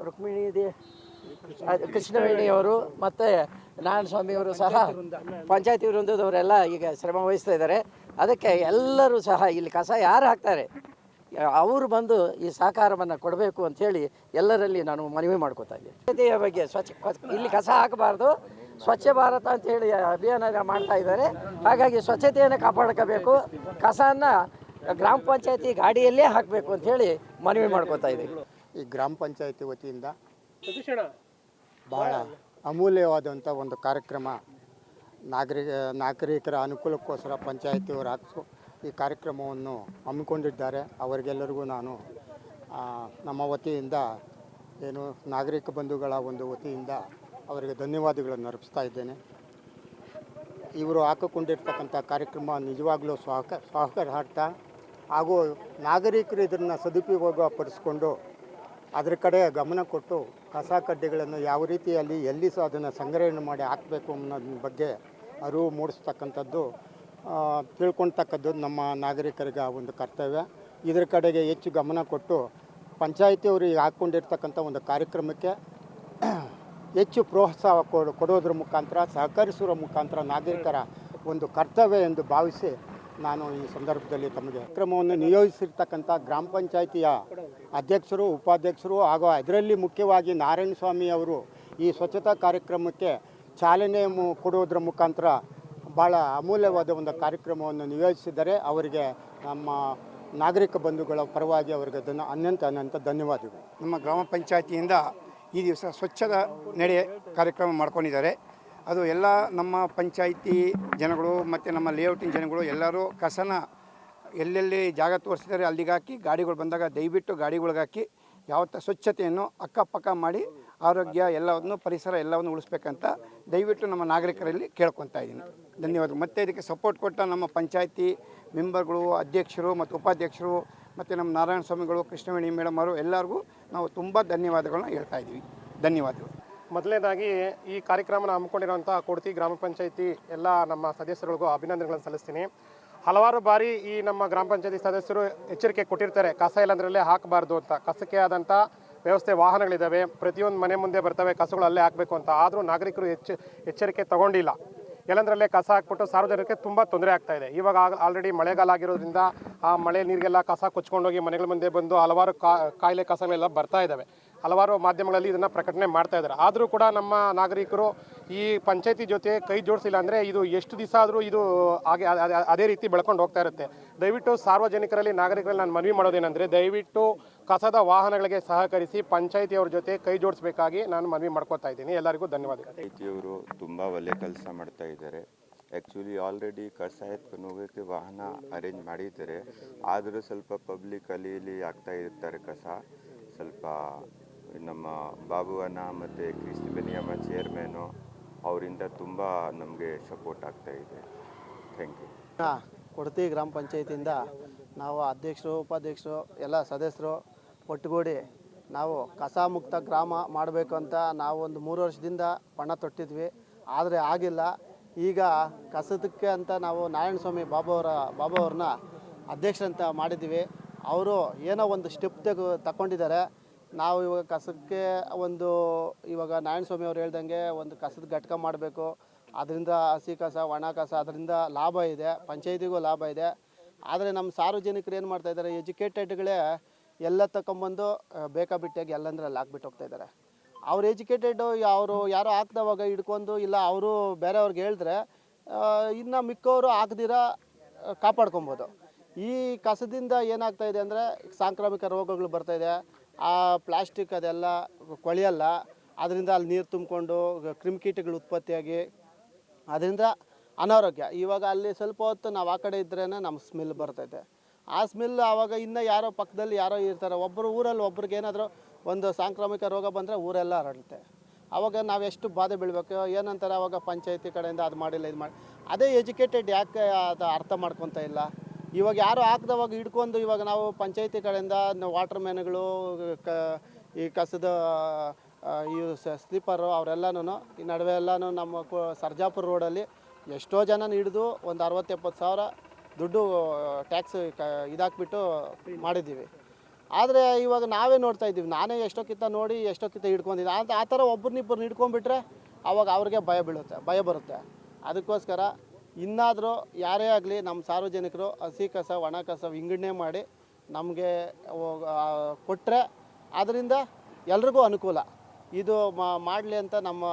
ರುಕ್ಮಿಣಿ ದೇ- ಕೃಷ್ಣವೇಣಿಯವರು ಮತ್ತು ನಾರಾಯಣ ಸ್ವಾಮಿಯವರು ಸಹ ಪಂಚಾಯತಿ ವೃಂದದವರೆಲ್ಲ ಈಗ ಶ್ರಮ ವಹಿಸ್ತಾ ಇದ್ದಾರೆ. ಅದಕ್ಕೆ ಎಲ್ಲರೂ ಸಹ ಇಲ್ಲಿ ಕಸ ಯಾರು ಹಾಕ್ತಾರೆ? ಅವರು ಬಂದು ಈ ಸಹಕಾರವನ್ನು ಕೊಡಬೇಕು ಅಂಥೇಳಿ ಎಲ್ಲರಲ್ಲಿ ನಾನು ಮನವಿ ಮಾಡ್ಕೋತಾ ಇದ್ದೀನಿ. ಸ್ವಚ್ಛತೆಯ ಬಗ್ಗೆ ಸ್ವಚ್ಛ ಇಲ್ಲಿ ಕಸ ಹಾಕಬಾರ್ದು. ಸ್ವಚ್ಛ ಭಾರತ ಅಂತೇಳಿ ಅಭಿಯಾನ ಮಾಡ್ತಾ ಇದ್ದಾರೆ. ಹಾಗಾಗಿ ಸ್ವಚ್ಛತೆಯನ್ನು ಕಾಪಾಡ್ಕೋಬೇಕು. ಕಸನ ಗ್ರಾಮ ಪಂಚಾಯತಿ ಗಾಡಿಯಲ್ಲೇ ಹಾಕಬೇಕು ಅಂಥೇಳಿ ಮನವಿ ಮಾಡ್ಕೋತಾ ಇದ್ದೀವಿ ಈ ಗ್ರಾಮ ಪಂಚಾಯತಿ ವತಿಯಿಂದ ಬಹಳ ಅಮೂಲ್ಯವಾದಂಥ ಒಂದು ಕಾರ್ಯಕ್ರಮ. ನಾಗರಿಕ ನಾಗರಿಕರ ಅನುಕೂಲಕ್ಕೋಸ್ಕರ ಪಂಚಾಯತಿಯವರು ಹಾಕಿಸು, ಈ ಕಾರ್ಯಕ್ರಮವನ್ನು ಹಮ್ಮಿಕೊಂಡಿದ್ದಾರೆ. ಅವರಿಗೆಲ್ಲರಿಗೂ ನಾನು ನಮ್ಮ ವತಿಯಿಂದ ಏನು ನಾಗರಿಕ ಬಂಧುಗಳ ಒಂದು ವತಿಯಿಂದ ಅವರಿಗೆ ಧನ್ಯವಾದಗಳನ್ನು ಅರ್ಪಿಸ್ತಾ ಇದ್ದೇನೆ. ಇವರು ಹಾಕಿಕೊಂಡಿರ್ತಕ್ಕಂಥ ಕಾರ್ಯಕ್ರಮ ನಿಜವಾಗ್ಲೂ ಸಹಕಾರ ಹಾಡ್ತಾ ಹಾಗೂ ನಾಗರಿಕರು ಇದನ್ನು ಸದುಪಯೋಗ ಪಡಿಸ್ಕೊಂಡು ಅದರ ಕಡೆ ಗಮನ ಕೊಟ್ಟು ಕಸ ಕಡ್ಡಿಗಳನ್ನು ಯಾವ ರೀತಿಯಲ್ಲಿ ಎಲ್ಲಿ ಸಹ ಅದನ್ನು ಸಂಗ್ರಹಣೆ ಮಾಡಿ ಹಾಕಬೇಕು ಅನ್ನೋದ್ರ ಬಗ್ಗೆ ಅರಿವು ಮೂಡಿಸ್ತಕ್ಕಂಥದ್ದು ತಿಳ್ಕೊಳ್ತಕ್ಕದ್ದು ನಮ್ಮ ನಾಗರಿಕರಿಗೆ ಒಂದು ಕರ್ತವ್ಯ. ಇದರ ಕಡೆಗೆ ಹೆಚ್ಚು ಗಮನ ಕೊಟ್ಟು ಪಂಚಾಯಿತಿಯವರು ಈಗ ಹಾಕ್ಕೊಂಡಿರ್ತಕ್ಕಂಥ ಒಂದು ಕಾರ್ಯಕ್ರಮಕ್ಕೆ ಹೆಚ್ಚು ಪ್ರೋತ್ಸಾಹ ಕೊಡು, ಕೊಡೋದ್ರ ಮುಖಾಂತರ, ಸಹಕರಿಸುವ ಮುಖಾಂತರ ನಾಗರಿಕರ ಒಂದು ಕರ್ತವ್ಯ ಎಂದು ಭಾವಿಸಿ ನಾನು ಈ ಸಂದರ್ಭದಲ್ಲಿ ತಮಗೆ ಕ್ರಮವನ್ನು ನಿಯೋಜಿಸಿರ್ತಕ್ಕಂಥ ಗ್ರಾಮ ಪಂಚಾಯಿತಿಯ ಅಧ್ಯಕ್ಷರು, ಉಪಾಧ್ಯಕ್ಷರು ಹಾಗೂ ಅದರಲ್ಲಿ ಮುಖ್ಯವಾಗಿ ನಾರಾಯಣ ಸ್ವಾಮಿ ಅವರು ಈ ಸ್ವಚ್ಛತಾ ಕಾರ್ಯಕ್ರಮಕ್ಕೆ ಚಾಲನೆ ಕೊಡುವುದರ ಮುಖಾಂತರ ಭಾಳ ಅಮೂಲ್ಯವಾದ ಒಂದು ಕಾರ್ಯಕ್ರಮವನ್ನು ನಿಯೋಜಿಸಿದ್ದಾರೆ. ಅವರಿಗೆ ನಮ್ಮ ನಾಗರಿಕ ಬಂಧುಗಳ ಪರವಾಗಿ ಅವರಿಗೆ ಅದನ್ನು ಅನಂತ ಅನಂತ ಧನ್ಯವಾದಗಳು. ನಮ್ಮ ಗ್ರಾಮ ಪಂಚಾಯತಿಯಿಂದ ಈ ದಿವಸ ಸ್ವಚ್ಛದ ನಡೆ ಕಾರ್ಯಕ್ರಮ ಮಾಡ್ಕೊಂಡಿದ್ದಾರೆ. ಅದು ಎಲ್ಲ ನಮ್ಮ ಪಂಚಾಯಿತಿ ಜನಗಳು ಮತ್ತು ನಮ್ಮ ಲೇಔಟಿನ ಜನಗಳು ಎಲ್ಲರೂ ಕಸನ ಎಲ್ಲೆಲ್ಲಿ ಜಾಗ ತೋರಿಸಿದರೆ ಅಲ್ಲಿಗೆ ಹಾಕಿ ಗಾಡಿಗಳು ಬಂದಾಗ ದಯವಿಟ್ಟು ಗಾಡಿಗಳಿಗೆ ಹಾಕಿ ಯಾವ ಸ್ವಚ್ಛತೆಯನ್ನು ಅಕ್ಕಪಕ್ಕ ಮಾಡಿ ಆರೋಗ್ಯ ಎಲ್ಲವನ್ನು ಪರಿಸರ ಎಲ್ಲವನ್ನು ಉಳಿಸ್ಬೇಕಂತ ದಯವಿಟ್ಟು ನಮ್ಮ ನಾಗರಿಕರಲ್ಲಿ ಕೇಳ್ಕೊತಾ ಇದ್ದೀನಿ. ಧನ್ಯವಾದ ಮತ್ತು ಇದಕ್ಕೆ ಸಪೋರ್ಟ್ ಕೊಟ್ಟ ನಮ್ಮ ಪಂಚಾಯಿತಿ ಮೆಂಬರ್ಗಳು, ಅಧ್ಯಕ್ಷರು ಮತ್ತು ಉಪಾಧ್ಯಕ್ಷರು ಮತ್ತು ನಮ್ಮ ನಾರಾಯಣ ಸ್ವಾಮಿಗಳು, ಕೃಷ್ಣವೇಣಿ ಮೇಡಮ್ ಅವರು ಎಲ್ಲರಿಗೂ ನಾವು ತುಂಬ ಧನ್ಯವಾದಗಳನ್ನ ಹೇಳ್ತಾ ಇದ್ದೀವಿ. ಧನ್ಯವಾದಗಳು. ಮೊದಲನೇದಾಗಿ ಈ ಕಾರ್ಯಕ್ರಮನ ಹಮ್ಮಿಕೊಂಡಿರುವಂಥ ಕೊಡ್ತಿ ಗ್ರಾಮ ಪಂಚಾಯಿತಿ ಎಲ್ಲ ನಮ್ಮ ಸದಸ್ಯರಿಗೂ ಅಭಿನಂದನೆಗಳನ್ನು ಸಲ್ಲಿಸ್ತೀನಿ. ಹಲವಾರು ಬಾರಿ ಈ ನಮ್ಮ ಗ್ರಾಮ ಪಂಚಾಯತಿ ಸದಸ್ಯರು ಎಚ್ಚರಿಕೆ ಕೊಟ್ಟಿರ್ತಾರೆ, ಕಸ ಇಲ್ಲಂದ್ರಲ್ಲೇ ಹಾಕಬಾರ್ದು ಅಂತ. ಕಸಕ್ಕೆ ಆದಂಥ ವ್ಯವಸ್ಥೆ ವಾಹನಗಳಿದ್ದಾವೆ, ಪ್ರತಿಯೊಂದು ಮನೆ ಮುಂದೆ ಬರ್ತವೆ, ಕಸಗಳು ಅಲ್ಲೇ ಹಾಕಬೇಕು ಅಂತ. ಆದರೂ ನಾಗರಿಕರು ಹೆಚ್ಚು, ಎಚ್ಚರಿಕೆ ತಗೊಂಡಿಲ್ಲ. ಎಲ್ಲಂದ್ರಲ್ಲೇ ಕಸ ಹಾಕ್ಬಿಟ್ಟು ಸಾರ್ವಜನಿಕರಿಗೆ ತುಂಬ ತೊಂದರೆ ಆಗ್ತಾ ಇದೆ. ಇವಾಗ ಆಲ್ರೆಡಿ ಮಳೆಗಾಲ ಆಗಿರೋದ್ರಿಂದ ಆ ಮಳೆ ನೀರಿಗೆಲ್ಲ ಕಸ ಕೊಚ್ಕೊಂಡೋಗಿ ಮನೆಗಳ ಮುಂದೆ ಬಂದು ಹಲವಾರು ಕಾಯಿಲೆ ಕಸಗಳೆಲ್ಲ ಬರ್ತಾ ಇದ್ದಾವೆ. ಹಲವಾರು ಮಾಧ್ಯಮಗಳಲ್ಲಿ ಇದನ್ನು ಪ್ರಕಟಣೆ ಮಾಡ್ತಾ ಇದ್ದಾರೆ. ಆದರೂ ಕೂಡ ನಮ್ಮ ನಾಗರಿಕರು ಈ ಪಂಚಾಯತಿ ಜೊತೆ ಕೈ ಜೋಡಿಸಿಲ್ಲ ಅಂದರೆ ಇದು ಎಷ್ಟು ದಿವಸ ಆದರೂ ಇದು ಹಾಗೆ ಅದೇ ರೀತಿ ಬೆಳ್ಕೊಂಡು ಹೋಗ್ತಾ ಇರುತ್ತೆ. ದಯವಿಟ್ಟು ಸಾರ್ವಜನಿಕರಲ್ಲಿ ನಾಗರಿಕರಲ್ಲಿ ನಾನು ಮನವಿ ಮಾಡೋದೇನೆಂದರೆ ದಯವಿಟ್ಟು ಕಸದ ವಾಹನಗಳಿಗೆ ಸಹಕರಿಸಿ ಪಂಚಾಯತಿಯವ್ರ ಜೊತೆ ಕೈ ಜೋಡಿಸಬೇಕಾಗಿ ನಾನು ಮನವಿ ಮಾಡ್ಕೋತಾ ಇದ್ದೀನಿ. ಎಲ್ಲರಿಗೂ ಧನ್ಯವಾದಗಳು. ಪಂಚಾಯಿತಿಯವರು ತುಂಬ ಒಳ್ಳೆ ಕೆಲಸ ಮಾಡ್ತಾ ಇದ್ದಾರೆ. ಆ್ಯಕ್ಚುಲಿ ಆಲ್ರೆಡಿ ಕಸ ಎತ್ಕೊಂಡು ವಾಹನ ಅರೇಂಜ್ ಮಾಡಿದ್ದಾರೆ. ಆದರೂ ಸ್ವಲ್ಪ ಪಬ್ಲಿಕ್ ಅಲ್ಲಿ ಇಲ್ಲಿ ಆಗ್ತಾ ಇರ್ತಾರೆ ಕಸ. ಸ್ವಲ್ಪ ನಮ್ಮ ಬಾಬುವನ ಮತ್ತು ಕ್ರಿಸ್ತಿ ಬೆನಿಯಮ್ಮ ಚೇರ್ಮನು ಅವರಿಂದ ತುಂಬ ನಮಗೆ ಸಪೋರ್ಟ್ ಆಗ್ತಾ ಇದೆ. ಥ್ಯಾಂಕ್ ಯು ಕೊಡತಿ ಗ್ರಾಮ ಪಂಚಾಯತಿಯಿಂದ ನಾವು ಅಧ್ಯಕ್ಷರು, ಉಪಾಧ್ಯಕ್ಷರು, ಎಲ್ಲ ಸದಸ್ಯರು ಒಟ್ಟುಗೂಡಿ ನಾವು ಕಸ ಮುಕ್ತ ಗ್ರಾಮ ಮಾಡಬೇಕು ಅಂತ ನಾವು ಒಂದು ಮೂರು ವರ್ಷದಿಂದ ಪಣ ತೊಟ್ಟಿದ್ವಿ. ಆದರೆ ಆಗಿಲ್ಲ. ಈಗ ಕಸದಕ್ಕೆ ಅಂತ ನಾವು ನಾರಾಯಣ ಸ್ವಾಮಿ ಅವರ ಬಾಬು ಅವ್ರನ್ನ ಅಧ್ಯಕ್ಷರಂತ ಮಾಡಿದ್ದೀವಿ. ಅವರು ಏನೋ ಒಂದು ಸ್ಟೆಪ್ ತೆಗೆ ತಗೊಂಡಿದ್ದಾರೆ ನಾವು ಇವಾಗ ಕಸಕ್ಕೆ ಒಂದು, ಇವಾಗ ನಾರಾಯಣ ಸ್ವಾಮಿ ಅವ್ರು ಹೇಳ್ದಂಗೆ ಒಂದು ಕಸದ ಘಟಕ ಮಾಡಬೇಕು. ಅದರಿಂದ ಹಸಿ ಕಸ, ಒಣ ಕಸ, ಅದರಿಂದ ಲಾಭ ಇದೆ, ಪಂಚಾಯತಿಗೂ ಲಾಭ ಇದೆ. ಆದರೆ ನಮ್ಮ ಸಾರ್ವಜನಿಕರು ಏನು ಮಾಡ್ತಾ ಇದ್ದಾರೆ, ಎಜುಕೇಟೆಡ್ಗಳೇ ಎಲ್ಲ ತಗೊಂಬಂದು ಬೇಕಾಬಿಟ್ಟಿಯಾಗಿ ಎಲ್ಲಂದ್ರೆ ಎಲ್ಲಂದ್ರಲ್ಲಿ ಹಾಕ್ಬಿಟ್ಟು ಹೋಗ್ತಾ ಇದ್ದಾರೆ. ಅವ್ರು ಎಜುಕೇಟೆಡ್ ಅವರು ಯಾರೋ ಹಾಕ್ದವಾಗ ಹಿಡ್ಕೊಂಡು, ಇಲ್ಲ ಅವರು ಬೇರೆಯವ್ರಿಗೆ ಹೇಳಿದ್ರೆ ಇನ್ನು ಮಿಕ್ಕವರು ಹಾಕ್ದಿರ ಕಾಪಾಡ್ಕೊಬೋದು. ಈ ಕಸದಿಂದ ಏನಾಗ್ತಾ ಇದೆ ಅಂದರೆ ಸಾಂಕ್ರಾಮಿಕ ರೋಗಗಳು ಬರ್ತಾ ಇದೆ. ಆ ಪ್ಲಾಸ್ಟಿಕ್ ಅದೆಲ್ಲ ಕೊಳೆಯಲ್ಲ, ಅದರಿಂದ ಅಲ್ಲಿ ನೀರು ತುಂಬಿಕೊಂಡು ಕ್ರಿಮಿಕೀಟಗಳು ಉತ್ಪತ್ತಿಯಾಗಿ, ಅದರಿಂದ ಅನಾರೋಗ್ಯ. ಇವಾಗ ಅಲ್ಲಿ ಸ್ವಲ್ಪ ಹೊತ್ತು ನಾವು ಆ ಕಡೆ ಇದ್ರೇ ನಮ್ಮ ಸ್ಮೆಲ್ ಬರ್ತೈತೆ. ಆ ಸ್ಮೆಲ್ ಆವಾಗ ಇನ್ನೂ ಯಾರೋ ಪಕ್ಕದಲ್ಲಿ ಯಾರೋ ಇರ್ತಾರೆ. ಒಬ್ಬರು ಊರಲ್ಲಿ ಒಬ್ರಿಗೆ ಏನಾದರೂ ಒಂದು ಸಾಂಕ್ರಾಮಿಕ ರೋಗ ಬಂದರೆ ಊರೆಲ್ಲ ಹರಡುತ್ತೆ. ಆವಾಗ ನಾವು ಎಷ್ಟು ಬಾಧೆ ಬೀಳಬೇಕು? ಏನಂತಾರೆ ಆವಾಗ ಪಂಚಾಯತಿ ಕಡೆಯಿಂದ ಅದು ಮಾಡಿಲ್ಲ, ಇದು ಮಾಡಿ, ಅದೇ ಎಜುಕೇಟೆಡ್ ಯಾಕೆ ಅದು ಅರ್ಥ ಮಾಡ್ಕೊತಾ ಇಲ್ಲ? ಇವಾಗ ಯಾರು ಹಾಕ್ದವಾಗ ಹಿಡ್ಕೊಂಡು ಇವಾಗ ನಾವು ಪಂಚಾಯತಿ ಕಡೆಯಿಂದ ವಾಟರ್ ಮ್ಯಾನ್ಗಳು ಕ ಈ ಕಸದ ಈ ಸ್ಲೀಪರು ಅವರೆಲ್ಲನೂ ಈ ನಡುವೆ ಎಲ್ಲನೂ ನಮ್ಮ ಸರ್ಜಾಪುರ ರೋಡಲ್ಲಿ ಎಷ್ಟೋ ಜನ ಹಿಡಿದು ಒಂದು ಅರವತ್ತು ಎಪ್ಪತ್ತು ಸಾವಿರ ದುಡ್ಡು ಟ್ಯಾಕ್ಸ್ ಕ ಇದಾಕ್ಬಿಟ್ಟು ಮಾಡಿದ್ದೀವಿ. ಆದರೆ ಇವಾಗ ನಾವೇ ನೋಡ್ತಾ ಇದ್ದೀವಿ. ನಾನೇ ಎಷ್ಟೋಕ್ಕಿಂತ ನೋಡಿ ಎಷ್ಟೋಕ್ಕಿಂತ ಹಿಡ್ಕೊಂಡಿದ್ದೆ. ಅಂತ ಆ ಥರ ಒಬ್ಬರನ್ನಿಬ್ಬರನ್ನ ಹಿಡ್ಕೊಂಡ್ಬಿಟ್ರೆ ಅವಾಗ ಅವ್ರಿಗೆ ಭಯ ಬೀಳುತ್ತೆ, ಭಯ ಬರುತ್ತೆ. ಅದಕ್ಕೋಸ್ಕರ ಇನ್ನಾದರೂ ಯಾರೇ ಆಗಲಿ ನಮ್ಮ ಸಾರ್ವಜನಿಕರು ಹಸಿ ಕಸ, ಒಣ ಕಸ ವಿಂಗಡಣೆ ಮಾಡಿ ನಮಗೆ ಕೊಟ್ಟರೆ ಅದರಿಂದ ಎಲ್ರಿಗೂ ಅನುಕೂಲ. ಇದು ಮಾಡಲಿ ಅಂತ ನಮ್ಮ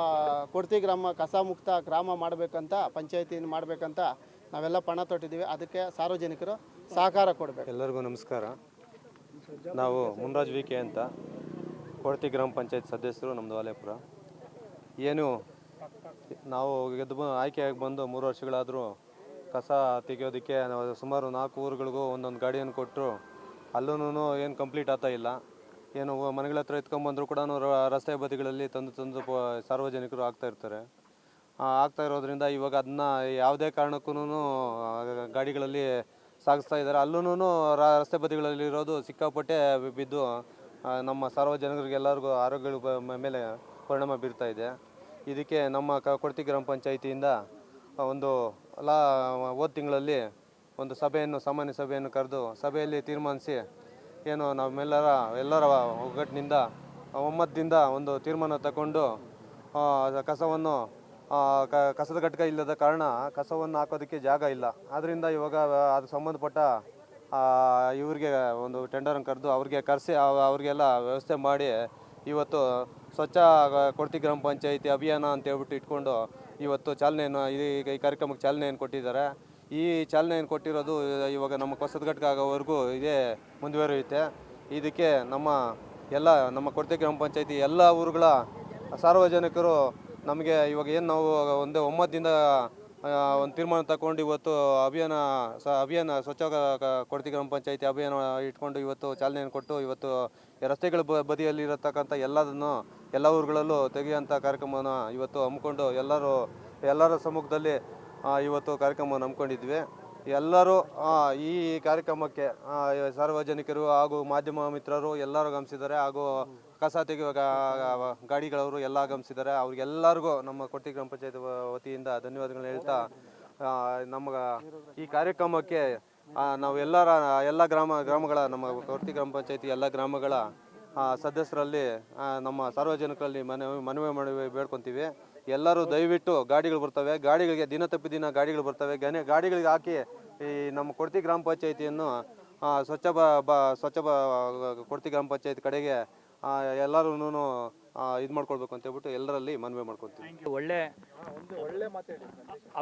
ಕೊಡ್ತಿ ಗ್ರಾಮ ಕಸ ಮುಕ್ತ ಗ್ರಾಮ ಮಾಡಬೇಕಂತ, ಪಂಚಾಯತಿನ ಮಾಡಬೇಕಂತ ನಾವೆಲ್ಲ ಪಣ ತೊಟ್ಟಿದ್ದೀವಿ. ಅದಕ್ಕೆ ಸಾರ್ವಜನಿಕರು ಸಹಕಾರ ಕೊಡಬೇಕು. ಎಲ್ಲರಿಗೂ ನಮಸ್ಕಾರ. ನಾವು ಮುನ್ರಾಜ್ ವಿ ಕೆ ಅಂತ ಕೊಡ್ತಿ ಗ್ರಾಮ ಪಂಚಾಯತ್ ಸದಸ್ಯರು ನಮ್ಮದು ವಾಲೇಪುರ ಏನು ನಾವು ಗೆದ್ದು ಬ ಆಯ್ಕೆಯಾಗಿ ಬಂದು ಮೂರು ವರ್ಷಗಳಾದರೂ ಕಸ ತೆಗೆಯೋದಕ್ಕೆ ನಾವು ಸುಮಾರು ನಾಲ್ಕು ಊರುಗಳಿಗೂ ಒಂದೊಂದು ಗಾಡಿಯನ್ನು ಕೊಟ್ಟರು. ಅಲ್ಲೂ ಏನು ಕಂಪ್ಲೀಟ್ ಆಗ್ತಾ ಇಲ್ಲ. ಏನು ಮನೆಗಳ ಹತ್ರ ಎತ್ಕೊಂಬಂದ್ರು ಕೂಡ ರಸ್ತೆ ಬದಿಗಳಲ್ಲಿ ತಂದು ತಂದು ಸಾರ್ವಜನಿಕರು ಆಗ್ತಾ ಇರ್ತಾರೆ. ಆಗ್ತಾ ಇರೋದ್ರಿಂದ ಇವಾಗ ಅದನ್ನ ಯಾವುದೇ ಕಾರಣಕ್ಕೂ ಗಾಡಿಗಳಲ್ಲಿ ಸಾಗಿಸ್ತಾ ಇದ್ದಾರೆ. ಅಲ್ಲೂ ರಸ್ತೆ ಬದಿಗಳಲ್ಲಿ ಇರೋದು ಸಿಕ್ಕಾಪಟ್ಟೆ ಬಿದ್ದು ನಮ್ಮ ಸಾರ್ವಜನಿಕರಿಗೆಲ್ಲರಿಗೂ ಆರೋಗ್ಯಗಳ ಮ- ಮೇಲೆ ಪರಿಣಾಮ ಬೀರ್ತಾ ಇದೆ. ಇದಕ್ಕೆ ನಮ್ಮ ಕೊಡ್ತಿ ಗ್ರಾಮ ಪಂಚಾಯಿತಿಯಿಂದ ಒಂದು ಲಾ ಹೋದ ತಿಂಗಳಲ್ಲಿ ಒಂದು ಸಭೆಯನ್ನು, ಸಾಮಾನ್ಯ ಸಭೆಯನ್ನು ಕರೆದು ಸಭೆಯಲ್ಲಿ ತೀರ್ಮಾನಿಸಿ ಏನು ನಮ್ಮೆಲ್ಲರ ಎಲ್ಲರ ಒಗ್ಗಟ್ಟಿನಿಂದ, ಒಮ್ಮತದಿಂದ ಒಂದು ತೀರ್ಮಾನ ತಗೊಂಡು ಕಸವನ್ನು ಕಸದ ಘಟಕ ಇಲ್ಲದ ಕಾರಣ ಕಸವನ್ನು ಹಾಕೋದಕ್ಕೆ ಜಾಗ ಇಲ್ಲ. ಆದ್ದರಿಂದ ಇವಾಗ ಅದು ಸಂಬಂಧಪಟ್ಟ ಇವ್ರಿಗೆ ಒಂದು ಟೆಂಡರನ್ನು ಕರೆದು ಅವ್ರಿಗೆ ಕರೆಸಿ ಅವ್ರಿಗೆಲ್ಲ ವ್ಯವಸ್ಥೆ ಮಾಡಿ ಇವತ್ತು ಸ್ವಚ್ಛ ಕೊಡ್ತಿ ಗ್ರಾಮ ಪಂಚಾಯಿತಿ ಅಭಿಯಾನ ಅಂತ ಹೇಳ್ಬಿಟ್ಟು ಇಟ್ಕೊಂಡು ಇವತ್ತು ಚಾಲನೆಯನ್ನು ಈ ಈ ಕಾರ್ಯಕ್ರಮಕ್ಕೆ ಚಾಲನೆಯನ್ನು ಕೊಟ್ಟಿದ್ದಾರೆ. ಈ ಚಾಲನೆಯನ್ನು ಕೊಟ್ಟಿರೋದು ಇವಾಗ ನಮ್ಮ ಕೊಸದ ಘಟಕ ಆಗೋವರೆಗೂ ಇದೇ ಮುಂದುವರಿಯುತ್ತೆ. ಇದಕ್ಕೆ ನಮ್ಮ ಎಲ್ಲ ನಮ್ಮ ಕೊಡ್ತಿ ಗ್ರಾಮ ಪಂಚಾಯಿತಿ ಎಲ್ಲ ಊರುಗಳ ಸಾರ್ವಜನಿಕರು ನಮಗೆ ಇವಾಗ ಏನು ನಾವು ಒಂದೇ ಒಮ್ಮತದಿಂದ ಒಂದು ತೀರ್ಮಾನ ತಗೊಂಡು ಇವತ್ತು ಅಭಿಯಾನ ಸ, ಅಭಿಯಾನ ಸ್ವಚ್ಛ ಕೊಡ್ತಿ ಗ್ರಾಮ ಪಂಚಾಯಿತಿ ಅಭಿಯಾನ ಇಟ್ಕೊಂಡು ಇವತ್ತು ಚಾಲನೆಯನ್ನು ಕೊಟ್ಟು ಇವತ್ತು ರಸ್ತೆಗಳ ಬ ಬದಿಯಲ್ಲಿ ಇರತಕ್ಕಂಥ ಎಲ್ಲದನ್ನು ಎಲ್ಲ ಊರುಗಳಲ್ಲೂ ತೆಗೆಯುವಂಥ ಕಾರ್ಯಕ್ರಮವನ್ನು ಇವತ್ತು ಹಮ್ಮಿಕೊಂಡು ಎಲ್ಲರೂ, ಎಲ್ಲರ ಸಮ್ಮುಖದಲ್ಲಿ ಇವತ್ತು ಕಾರ್ಯಕ್ರಮವನ್ನು ಹಮ್ಮಿಕೊಂಡಿದ್ವಿ. ಎಲ್ಲರೂ ಈ ಕಾರ್ಯಕ್ರಮಕ್ಕೆ ಸಾರ್ವಜನಿಕರು ಹಾಗೂ ಮಾಧ್ಯಮ ಮಿತ್ರರು ಎಲ್ಲರೂ ಗಮನಿಸಿದ್ದಾರೆ. ಹಾಗೂ ಕಸ ತೆಗೆಯುವ ಗಾಡಿಗಳವರು ಎಲ್ಲ ಗಮನಿಸಿದ್ದಾರೆ. ಅವ್ರಿಗೆಲ್ಲರಿಗೂ ನಮ್ಮ ಕೊಟ್ಟಿ ಗ್ರಾಮ ಪಂಚಾಯತ್ ವತಿಯಿಂದ ಧನ್ಯವಾದಗಳನ್ನ ಹೇಳ್ತಾ ನಮ್ಗೆ ಈ ಕಾರ್ಯಕ್ರಮಕ್ಕೆ ನಾವು ಎಲ್ಲರ, ಎಲ್ಲ ಗ್ರಾಮ, ಗ್ರಾಮಗಳ, ನಮ್ಮ ಕೊಟ್ಟಿ ಗ್ರಾಮ ಪಂಚಾಯತಿ ಎಲ್ಲ ಗ್ರಾಮಗಳ ಸದಸ್ಯರಲ್ಲಿ ನಮ್ಮ ಸಾರ್ವಜನಿಕರಲ್ಲಿ ಮನವಿ ಮನವಿ ಮನವಿ ಬೇಡ್ಕೊತೀವಿ. ಎಲ್ಲರೂ ದಯವಿಟ್ಟು ಗಾಡಿಗಳು ಬರ್ತವೆ. ಗಾಡಿಗಳಿಗೆ ದಿನ ತಪ್ಪಿ ದಿನ ಗಾಡಿಗಳು ಬರ್ತವೆ. ಗನೆ ಗಾಡಿಗಳಿಗೆ ಹಾಕಿ ಈ ನಮ್ಮ ಕೊಡ್ತಿ ಗ್ರಾಮ ಪಂಚಾಯಿತಿಯನ್ನು ಸ್ವಚ್ಛ ಬ ಬ, ಸ್ವಚ್ಛ ಬ ಕೊಡ್ತಿ ಗ್ರಾಮ ಪಂಚಾಯತ್ ಕಡೆಗೆ ಎಲ್ಲರೂ ಇದು ಮಾಡ್ಕೊಳ್ಬೇಕು ಅಂತ ಹೇಳ್ಬಿಟ್ಟು ಎಲ್ಲರಲ್ಲಿ ಮನವಿ ಮಾಡ್ಕೊತೀವಿ ಒಳ್ಳೆ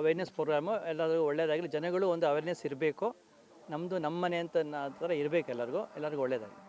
ಅವೇರ್ನೆಸ್ ಪ್ರೋಗ್ರಾಮು ಎಲ್ಲರಿಗೂ ಒಳ್ಳೆಯದಾಗಲಿ ಜನಗಳು ಒಂದು ಅವೇರ್ನೆಸ್ ಇರಬೇಕು. ನಮ್ಮದು ನಮ್ಮನೆ ಅಂತ ಅನ್ನೋ ಥರ ಇರಬೇಕು ಎಲ್ಲರಿಗೂ. ಎಲ್ಲರಿಗೂ ಒಳ್ಳೆಯದಾಗಲಿ